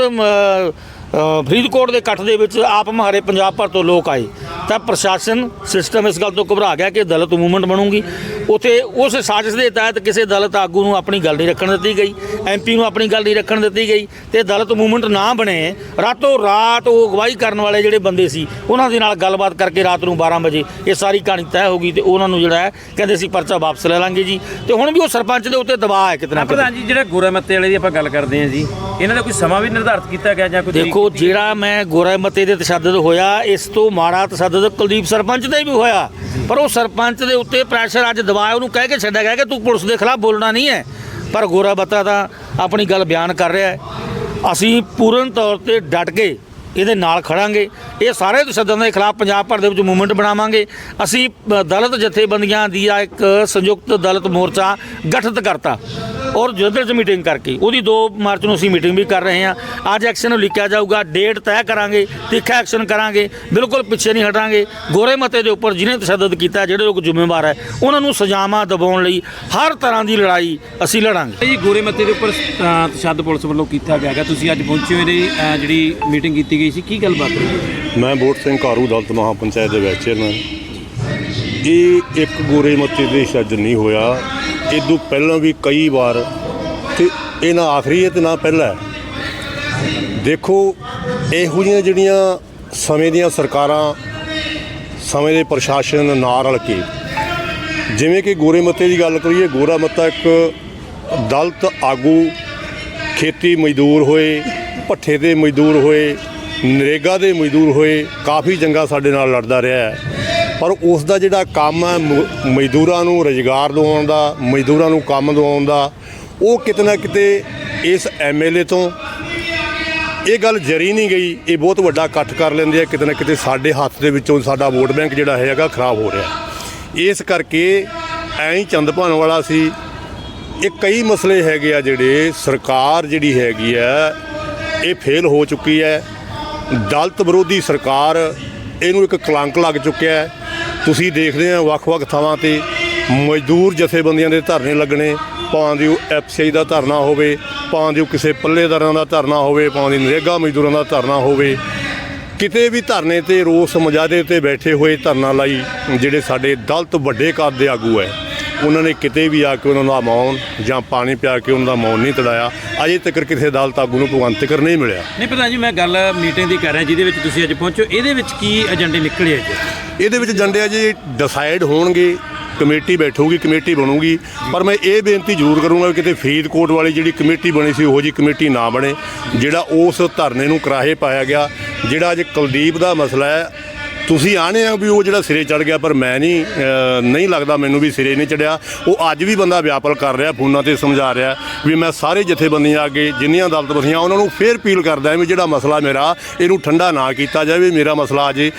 ਫਰੀਦਕੋਟ ਦੇ ਇਕੱਠ ਦੇ ਵਿੱਚ ਆਪ ਮਹਾਰੇ ਪੰਜਾਬ ਭਰ ਤੋਂ ਲੋਕ ਆਏ। ਤਾਂ ਪ੍ਰਸ਼ਾਸਨ ਸਿਸਟਮ ਇਸ ਗੱਲ ਤੋਂ ਘਬਰਾ ਗਿਆ ਕਿ ਦਲਿਤ ਮੂਵਮੈਂਟ ਬਣੂਗੀ। ਉੱਥੇ ਉਸ ਸਾਜ਼ਿਸ਼ ਦੇ ਤਹਿਤ ਕਿਸੇ ਦਲਿਤ ਆਗੂ ਨੂੰ ਆਪਣੀ ਗੱਲ ਨਹੀਂ ਰੱਖਣ ਦਿੱਤੀ ਗਈ ਐਮਪੀ ਨੂੰ ਆਪਣੀ ਗੱਲ ਨਹੀਂ ਰੱਖਣ ਦਿੱਤੀ ਗਈ ਤੇ ਦਲਿਤ ਮੂਵਮੈਂਟ ਨਾ ਬਣੇ ਰਾਤੋਂ ਰਾਤ ਉਹ ਅਗਵਾਈ ਕਰਨ ਵਾਲੇ ਜਿਹੜੇ ਬੰਦੇ ਸੀ ਉਹਨਾਂ ਦੇ ਨਾਲ ਗੱਲਬਾਤ ਕਰਕੇ ਰਾਤ ਨੂੰ 12 ਵਜੇ ਇਹ ਸਾਰੀ ਕਹਾਣੀ ਤੈਅ ਹੋ ਗਈ ਤੇ ਉਹਨਾਂ ਨੂੰ ਜਿਹੜਾ ਹੈ ਕਹਿੰਦੇ ਸੀ ਪਰਚਾ ਵਾਪਸ ਲੈ ਲਾਂਗੇ ਜੀ। ਤੇ ਹੁਣ ਵੀ ਉਹ ਸਰਪੰਚ ਦੇ ਉੱਤੇ ਦਬਾਅ ਹੈ ਕਿਤਨਾ ਕਿਤੇ ਪ੍ਰਧਾਨ ਜੀ ਜਿਹੜਾ ਗੋਰਾ ਮੱਤੇ ਵਾਲੇ ਦੀ ਆਪਾਂ ਗੱਲ ਕਰਦੇ ਹਾਂ ਜੀ ਇਹਨਾਂ ਦਾ ਕੋਈ ਸਮਾਂ ਵੀ ਨਿਰਧਾਰਿਤ ਕੀਤਾ ਗਿਆ ਜਾਂ ਕੋਈ ਦੇਖੋ? ਜਿਹੜਾ ਮੈਂ ਗੋਰਾ ਮਤੇ ਦੇ ਤਸ਼ੱਦਦ ਹੋਇਆ ਇਸ ਤੋਂ ਮਾੜਾ ਤਸ਼ੱਦਦ ਕੁਲਦੀਪ ਸਰਪੰਚ ਦੇ ਵੀ ਹੋਇਆ। ਪਰ ਉਹ ਸਰਪੰਚ ਦੇ ਉੱਤੇ ਪ੍ਰੈਸ਼ਰ ਅੱਜ ਦਬਾਇਆ ਉਹਨੂੰ ਕਹਿ ਕੇ ਛੱਡਿਆ ਗਿਆ ਕਿ ਤੂੰ ਪੁਲਿਸ ਦੇ ਖਿਲਾਫ ਬੋਲਣਾ ਨਹੀਂ ਹੈ। ਪਰ ਗੋਰਾ ਬੱਤਾ ਤਾਂ ਆਪਣੀ ਗੱਲ ਬਿਆਨ ਕਰ ਰਿਹਾ ਹੈ। ਅਸੀਂ ਪੂਰਨ ਤੌਰ ਤੇ ਡਟ ਕੇ ਇਹਦੇ ਨਾਲ ਖੜਾਂਗੇ। ਇਹ ਸਾਰੇ ਤਸ਼ੱਦਦਾਂ ਦੇ ਖਿਲਾਫ ਪੰਜਾਬ ਭਰ ਦੇ ਵਿੱਚ ਮੂਵਮੈਂਟ ਬਣਾਵਾਂਗੇ। ਅਸੀਂ ਅ, ਦਲਿਤ ਜਥੇਬੰਦੀਆਂ ਦੀ ਆ ਇੱਕ ਸੰਯੁਕਤ ਦਲਿਤ ਮੋਰਚਾ ਗਠਿਤ ਕਰਤਾ। ਔਰ ਜਨਰਲ ਚ ਮੀਟਿੰਗ ਕਰਕੇ। ਉਹਦੀ 2 ਮਾਰਚ ਨੂੰ ਅਸੀਂ ਮੀਟਿੰਗ ਵੀ ਕਰ ਰਹੇ ਹਾਂ। ਅੱਜ ਐਕਸ਼ਨ ਲਿਖਿਆ ਜਾਊਗਾ ਡੇਟ ਤੈਅ ਕਰਾਂਗੇ ਤਿੱਖਾ ਐਕਸ਼ਨ ਕਰਾਂਗੇ ਬਿਲਕੁਲ ਪਿੱਛੇ ਨਹੀਂ ਹਟਾਂਗੇ। ਗੋਰੇ ਮਤੇ ਦੇ ਉੱਪਰ ਜਿਹਨੇ ਤਸ਼ੱਦਦ ਕੀਤਾ ਜਿਹੜੇ ਲੋਕ ਜ਼ਿੰਮੇਵਾਰ ਹੈ ਉਹਨਾਂ ਨੂੰ ਸਜ਼ਾਵਾਂ ਦਿਵਾਉਣ ਲਈ ਹਰ ਤਰ੍ਹਾਂ ਦੀ ਲੜਾਈ ਅਸੀਂ ਲੜਾਂਗੇ। ਜੀ ਗੋਰੇ ਮੱਤੇ ਦੇ ਉੱਪਰ ਤਸ਼ੱਦਦ ਪੁਲਿਸ ਵੱਲੋਂ ਕੀਤਾ ਗਿਆ ਹੈਗਾ। ਤੁਸੀਂ ਅੱਜ ਪਹੁੰਚੇ ਹੋ ਇਹਦੀ ਜਿਹੜੀ ਮੀਟਿੰਗ ਕੀਤੀ ਗਈ ਸੀ ਕੀ ਗੱਲਬਾਤ ਹੋਈ? ਮੈਂ ਬੋਟ ਸਿੰਘ ਕਾਰੂ ਦਲਤ ਮਹਾ ਪੰਚਾਇਤ ਦੇ ਵਿੱਚ ਚੇਅਰਮੈਨ ਇਹ ਇੱਕ ਗੋਰੇ ਮੱਤੇ ਦੇ ਸ਼ੱਜ ਨਹੀਂ ਹੋਇਆ। ਇਦੋਂ ਪਹਿਲਾਂ ਵੀ ਕਈ ਵਾਰ ਤੇ ਇਹ ਨਾ ਆਖਰੀ ਹੈ ਤੇ ਨਾ ਪਹਿਲਾ ਦੇਖੋ, ਇਹੋ ਜਿਹੀਆਂ ਜਿਹੜੀਆਂ ਸਮੇਂ ਦੀਆਂ ਸਰਕਾਰਾਂ ਸਮੇਂ ਦੇ ਪ੍ਰਸ਼ਾਸਨ ਨਾਲ ਰਲ ਕੇ, ਜਿਵੇਂ ਕਿ ਗੋਰੇ ਮੱਤੇ ਦੀ ਗੱਲ ਕਰੀਏ, ਗੋਰਾ ਮੱਤਾ ਇੱਕ ਦਲਤ ਆਗੂ ਖੇਤੀ ਮਜ਼ਦੂਰ ਹੋਏ, ਭੱਠੇ ਦੇ ਮਜ਼ਦੂਰ ਹੋਏ, ਨਰੇਗਾ ਦੇ ਮਜ਼ਦੂਰ ਹੋਏ, ਕਾਫੀ ਜੰਗਾਂ ਸਾਡੇ ਨਾਲ ਲੜਦਾ ਰਿਹਾ ਹੈ। ਪਰ ਉਸ ਦਾ ਜਿਹੜਾ ਕੰਮ ਹੈ, ਮ- ਮਜ਼ਦੂਰਾਂ ਨੂੰ ਰੁਜ਼ਗਾਰ ਦਿਵਾਉਣ ਦਾ, ਮਜ਼ਦੂਰਾਂ ਨੂੰ ਕੰਮ ਦਿਵਾਉਣ ਦਾ, ਉਹ ਕਿਤੇ ਨਾ ਕਿਤੇ ਇਸ ਐਮਐਲਏ ਤੋਂ ਇਹ ਗੱਲ ਜਰੀ ਨਹੀਂ ਗਈ। ਇਹ ਬਹੁਤ ਵੱਡਾ ਇਕੱਠ ਕਰ ਲੈਂਦੇ ਆ। ਕਿਤੇ ਨਾ ਕਿਤੇ ਸਾਡੇ ਹੱਥ ਦੇ ਵਿੱਚੋਂ ਸਾਡਾ ਵੋਟ ਬੈਂਕ ਜਿਹੜਾ ਹੈਗਾ ਖਰਾਬ ਹੋ ਰਿਹਾ। ਇਸ ਕਰਕੇ ਐਂ ਹੀ ਚੰਦ ਭਾਨ ਵਾਲਾ ਸੀ। ਇਹ ਕਈ ਮਸਲੇ ਹੈਗੇ ਆ ਜਿਹੜੇ ਸਰਕਾਰ ਜਿਹੜੀ ਹੈਗੀ ਆ, ਇਹ ਫੇਲ ਹੋ ਚੁੱਕੀ ਹੈ। ਦਲਤ ਵਿਰੋਧੀ ਸਰਕਾਰ ਇਹਨੂੰ ਇੱਕ ਕਲੰਕ ਲੱਗ ਚੁੱਕਿਆ ਹੈ। ਤੁਸੀਂ ਦੇਖਦੇ ਆ ਵੱਖ-ਵੱਖ ਥਾਵਾਂ ਤੇ ਮਜ਼ਦੂਰ ਜਥੇਬੰਦੀਆਂ ਦੇ ਧਰਨੇ ਲੱਗਣੇ, ਭਾਵੇਂ ਦੀ ਉਹ ਐਫਸੀਆਈ ਦਾ ਧਰਨਾ ਹੋਵੇ, ਭਾਵੇਂ ਦੀ ਉਹ ਕਿਸੇ ਪੱਲੇਦਾਰਾਂ ਦਾ ਧਰਨਾ ਹੋਵੇ, ਭਾਵੇਂ ਦੀ ਨਰੇਗਾ ਮਜ਼ਦੂਰਾਂ ਦਾ ਧਰਨਾ ਹੋਵੇ, ਕਿਤੇ ਵੀ ਧਰਨੇ ਤੇ ਰੋਸ ਮੁਜਾਹਦੇ ਤੇ ਬੈਠੇ ਹੋਏ ਧਰਨਾ ਲਾਈ ਜਿਹੜੇ ਸਾਡੇ ਦਲਤ ਵੱਡੇ ਕੱਦ ਦੇ ਆਗੂ ਹੈ, ਉਹਨਾਂ ਨੇ ਕਿਤੇ ਵੀ ਆ ਕੇ ਉਹਨਾਂ ਦਾ ਮੌਨ ਜਾਂ ਪਾਣੀ ਪਿਆ ਕੇ ਉਹਨਾਂ ਦਾ ਮੌਨ ਨਹੀਂ ਤੜਾਇਆ, ਅਜੇ ਤੱਕ ਕਿਸੇ ਦਲਿਤ ਆਗੂ ਨੂੰ ਭਗਵੰਤ ਤੱਕ ਨਹੀਂ ਮਿਲਿਆ। ਨਹੀਂ ਪ੍ਰਧਾਨ ਜੀ, ਮੈਂ ਗੱਲ ਮੀਟਿੰਗ ਦੀ ਕਰ ਰਿਹਾ, ਜਿਹਦੇ ਵਿੱਚ ਤੁਸੀਂ ਅੱਜ ਪਹੁੰਚੋ, ਇਹਦੇ ਵਿੱਚ ਕੀ ਏਜੰਡੇ ਨਿਕਲੇ ਅੱਜ ਇਹਦੇ ਵਿੱਚ ਏਜੰਡੇ ਆ ਜੀ ਡਿਸਾਈਡ ਹੋਣਗੇ, ਕਮੇਟੀ ਬੈਠੂਗੀ, ਕਮੇਟੀ ਬਣੂਗੀ। ਪਰ ਮੈਂ ਇਹ ਬੇਨਤੀ ਜ਼ਰੂਰ ਕਰੂੰਗਾ ਕਿ ਕਿਤੇ ਫਰੀਦਕੋਟ ਵਾਲੀ ਜਿਹੜੀ ਕਮੇਟੀ ਬਣੀ ਸੀ, ਉਹੋ ਜੀ ਕਮੇਟੀ ਨਾ ਬਣੇ, ਜਿਹੜਾ ਉਸ ਧਰਨੇ ਨੂੰ ਕਰਾਹੇ ਪਾਇਆ ਗਿਆ, ਜਿਹੜਾ ਅੱਜ ਕੁਲਦੀਪ ਦਾ ਮਸਲਾ ਹੈ ਤੁਸੀਂ ਆਣੇ ਆ ਵੀ ਉਹ ਜਿਹੜਾ ਸਿਰੇ ਚੜ ਗਿਆ, ਪਰ ਮੈਂ ਨਹੀਂ ਨਹੀਂ ਲੱਗਦਾ ਮੈਨੂੰ ਵੀ ਸਿਰੇ ਨਹੀਂ ਚੜਿਆ ਉਹ ਅੱਜ ਵੀ ਬੰਦਾ ਵਿਆਪਲ ਕਰ ਰਿਹਾ, ਫੋਨਾਂ ਤੇ ਸਮਝਾ ਰਿਹਾ ਵੀ ਮੈਂ ਸਾਰੇ ਜਥੇਬੰਦੀਆਂ ਅੱਗੇ ਜਿੰਨੀਆਂ ਦਲਤ ਬਸੀਆਂ, ਉਹਨਾਂ ਨੂੰ ਫੇਰ ਅਪੀਲ ਕਰਦਾ ਵੀ ਜਿਹੜਾ ਮਸਲਾ ਮੇਰਾ, ਇਹਨੂੰ ਠੰਡਾ ਨਾ ਕੀਤਾ ਜਾਵੇ ਮੇਰਾ ਮਸਲਾ ਅਜੇ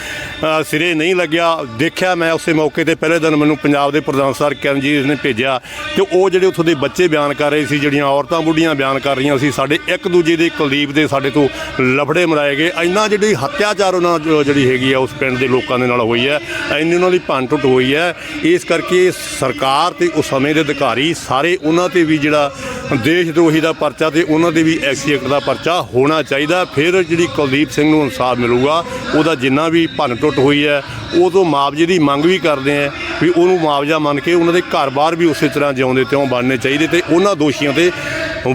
ਸਿਰੇ ਨਹੀਂ ਲੱਗਿਆ। ਦੇਖਿਆ ਮੈਂ ਉਸੇ ਮੌਕੇ ਤੇ ਪਹਿਲੇ ਦਿਨ ਮੈਨੂੰ ਪੰਜਾਬ ਦੇ ਪ੍ਰਧਾਨ ਸਰ ਕਿਰਨਜੀਤ ਨੇ ਭੇਜਿਆ ਤੇ ਉਹ ਜਿਹੜੇ ਉੱਥੋਂ ਦੇ ਬੱਚੇ ਬਿਆਨ ਕਰ ਰਹੇ ਸੀ, ਜਿਹੜੀਆਂ ਔਰਤਾਂ ਬੁੱਢੀਆਂ ਬਿਆਨ ਕਰ ਰਹੀਆਂ ਸੀ, ਸਾਡੇ ਇੱਕ ਦੂਜੇ ਦੇ ਕੁਲਦੀਪ ਦੇ ਸਾਡੇ ਤੋਂ ਲਫੜੇ ਮਰਾਏ ਗਏ। ਇੰਨਾ ਜਿਹੜੀ ਹੱਤਿਆਚਾਰ ਉਹਨਾਂ ਜਿਹੜੀ ਹੈਗੀ ਆ ਉਸ ਪਿੰਡ ਦੇ ਲੋਕਾਂ ਦੇ ਨਾਲ ਹੋਈ ਹੈ। ਇੰਨੀ ਉਹਨਾਂ ਦੀ ਭੰਨ ਟੁੱਟ ਹੋਈ ਹੈ। ਇਸ ਕਰਕੇ ਸਰਕਾਰ ਤੇ ਉਸ ਸਮੇਂ ਦੇ ਅਧਿਕਾਰੀ ਸਾਰੇ ਉਹਨਾਂ ਤੇ ਵੀ ਜਿਹੜਾ ਦੇਸ਼ ਦਰੋਹੀ ਦਾ ਪਰਚਾ ਤੇ ਉਹਨਾਂ ਦੇ ਵੀ ਐਕਸੀਡੈਂਟ ਦਾ ਪਰਚਾ ਹੋਣਾ ਚਾਹੀਦਾ। ਫਿਰ ਜਿਹੜੀ ਕੁਲਦੀਪ ਸਿੰਘ ਨੂੰ ਇਨਸਾਫ ਮਿਲੂਗਾ, ਉਹਦਾ ਜਿੰਨਾ ਵੀ ਭੰਨ ਟੁੱਟ ਹੋਈ ਹੈ, ਉਹ ਤੋਂ ਮੁਆਵਜ਼ੇ ਦੀ ਮੰਗ ਵੀ ਕਰਦੇ ਆ ਵੀ ਉਹਨੂੰ ਮੁਆਵਜ਼ਾ ਮੰਨ ਕੇ ਉਹਨਾਂ ਦੇ ਘਰ-ਬਾਰ ਵੀ ਉਸੇ ਤਰ੍ਹਾਂ ਜਿਉਂਦੇ ਤਿਉਂ ਬਣਨੇ ਚਾਹੀਦੇ ਤੇ ਉਹਨਾਂ ਦੋਸ਼ੀਆਂ ਤੇ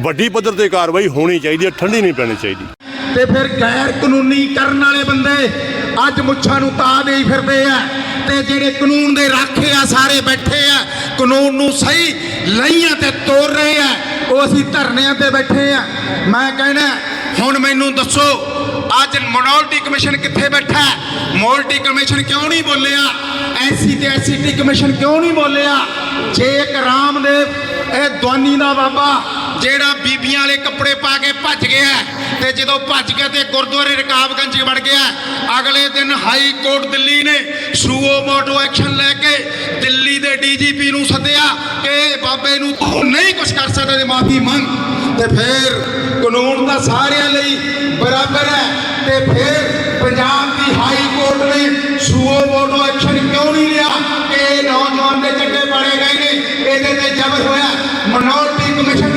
ਵੱਡੀ ਪੱਧਰ ਤੇ ਕਾਰਵਾਈ ਹੋਣੀ ਚਾਹੀਦੀ ਹੈ ਠੰਡੀ ਨਹੀਂ ਪੈਣੀ ਚਾਹੀਦੀ। ਤੇ ਫਿਰ ਗੈਰ ਕਾਨੂੰਨੀ ਕਰਨ ਵਾਲੇ ਬੰਦੇ ਅੱਜ ਮੁੱਛਾਂ ਨੂੰ ਤਾ ਦੇਈ ਫਿਰਦੇ ਆ। ਤੇ ਜਿਹੜੇ ਕਾਨੂੰਨ ਦੇ ਰਾਖੇ ਆ, ਸਾਰੇ ਬੈਠੇ ਆ। ਕਾਨੂੰਨ ਨੂੰ ਸਹੀ ਲਈਆਂ ਤੇ ਤੋੜ ਰਹੇ ਆ। ਉਹ ਅਸੀਂ ਧਰਨਿਆਂ ਤੇ ਬੈਠੇ ਆ। ਮੈਂ ਕਹਿਣਾ, ਹੁਣ ਮੈਨੂੰ ਦੱਸੋ, ਅੱਜ ਮੋਨੋਲਟੀ ਕਮਿਸ਼ਨ ਕਿੱਥੇ ਬੈਠਾ ਮੋਨੋਲਟੀ ਕਮਿਸ਼ਨ ਕਿਉਂ ਨਹੀਂ ਬੋਲਿਆ? ਐਸਸੀ ਤੇ ਐਸਸੀਟੀ ਕਮਿਸ਼ਨ ਕਿਉਂ ਨਹੀਂ ਬੋਲਿਆ? ਜੇ ਇੱਕ ਰਾਮਦੇਵ, ਇਹ ਦਵਾਨੀ ਦਾ ਬਾਬਾ ਜਿਹੜਾ ਬੀਬੀਆਂ ਵਾਲੇ ਕੱਪੜੇ ਪਾ ਕੇ ਭੱਜ ਗਿਆ ਤੇ ਜਦੋਂ ਭੱਜ ਗਿਆ ਤੇ ਗੁਰਦੁਆਰੇ ਰਕਾਬਗੰਜ ਵੜ ਗਿਆ ਅਗਲੇ ਦਿਨ ਹਾਈ ਕੋਰਟ ਦਿੱਲੀ ਨੇ ਸੂਓ ਮੋਟੋ ਐਕਸ਼ਨ ਲੈ ਕੇ ਦਿੱਲੀ ਦੇ ਡੀਜੀਪੀ ਨੂੰ ਸੱਦਿਆ ਕਿ ਬਾਬੇ ਨੂੰ ਨਹੀਂ ਕੁਝ ਕਰ ਸਕਦਾ ਤੇ ਮਾਫੀ ਮੰਗ। ਤੇ ਫਿਰ ਕਾਨੂੰਨ ਤਾਂ ਸਾਰਿਆਂ ਲਈ ਬਰਾਬਰ ਹੈ ਤੇ ਫਿਰ ਪੰਜਾਬ ਦੀ ਹਾਈ ਕੋਰਟ ਨੇ ਸੂਓ ਮੋਟੋ ਐਕਸ਼ਨ ਕਿਉਂ ਨਹੀਂ ਲਿਆ? ਕਿ ਇਹ ਨੌਜਵਾਨ ਦੇ ਚੱਕੇ ਪਾੜੇ ਗਏ ਨੇ। ਇਹਦੇ ਤੇ ਜ਼ਬਰ ਹੋਇਆ। ਮਨੋਰਟੀ ਕਮਿਸ਼ਨ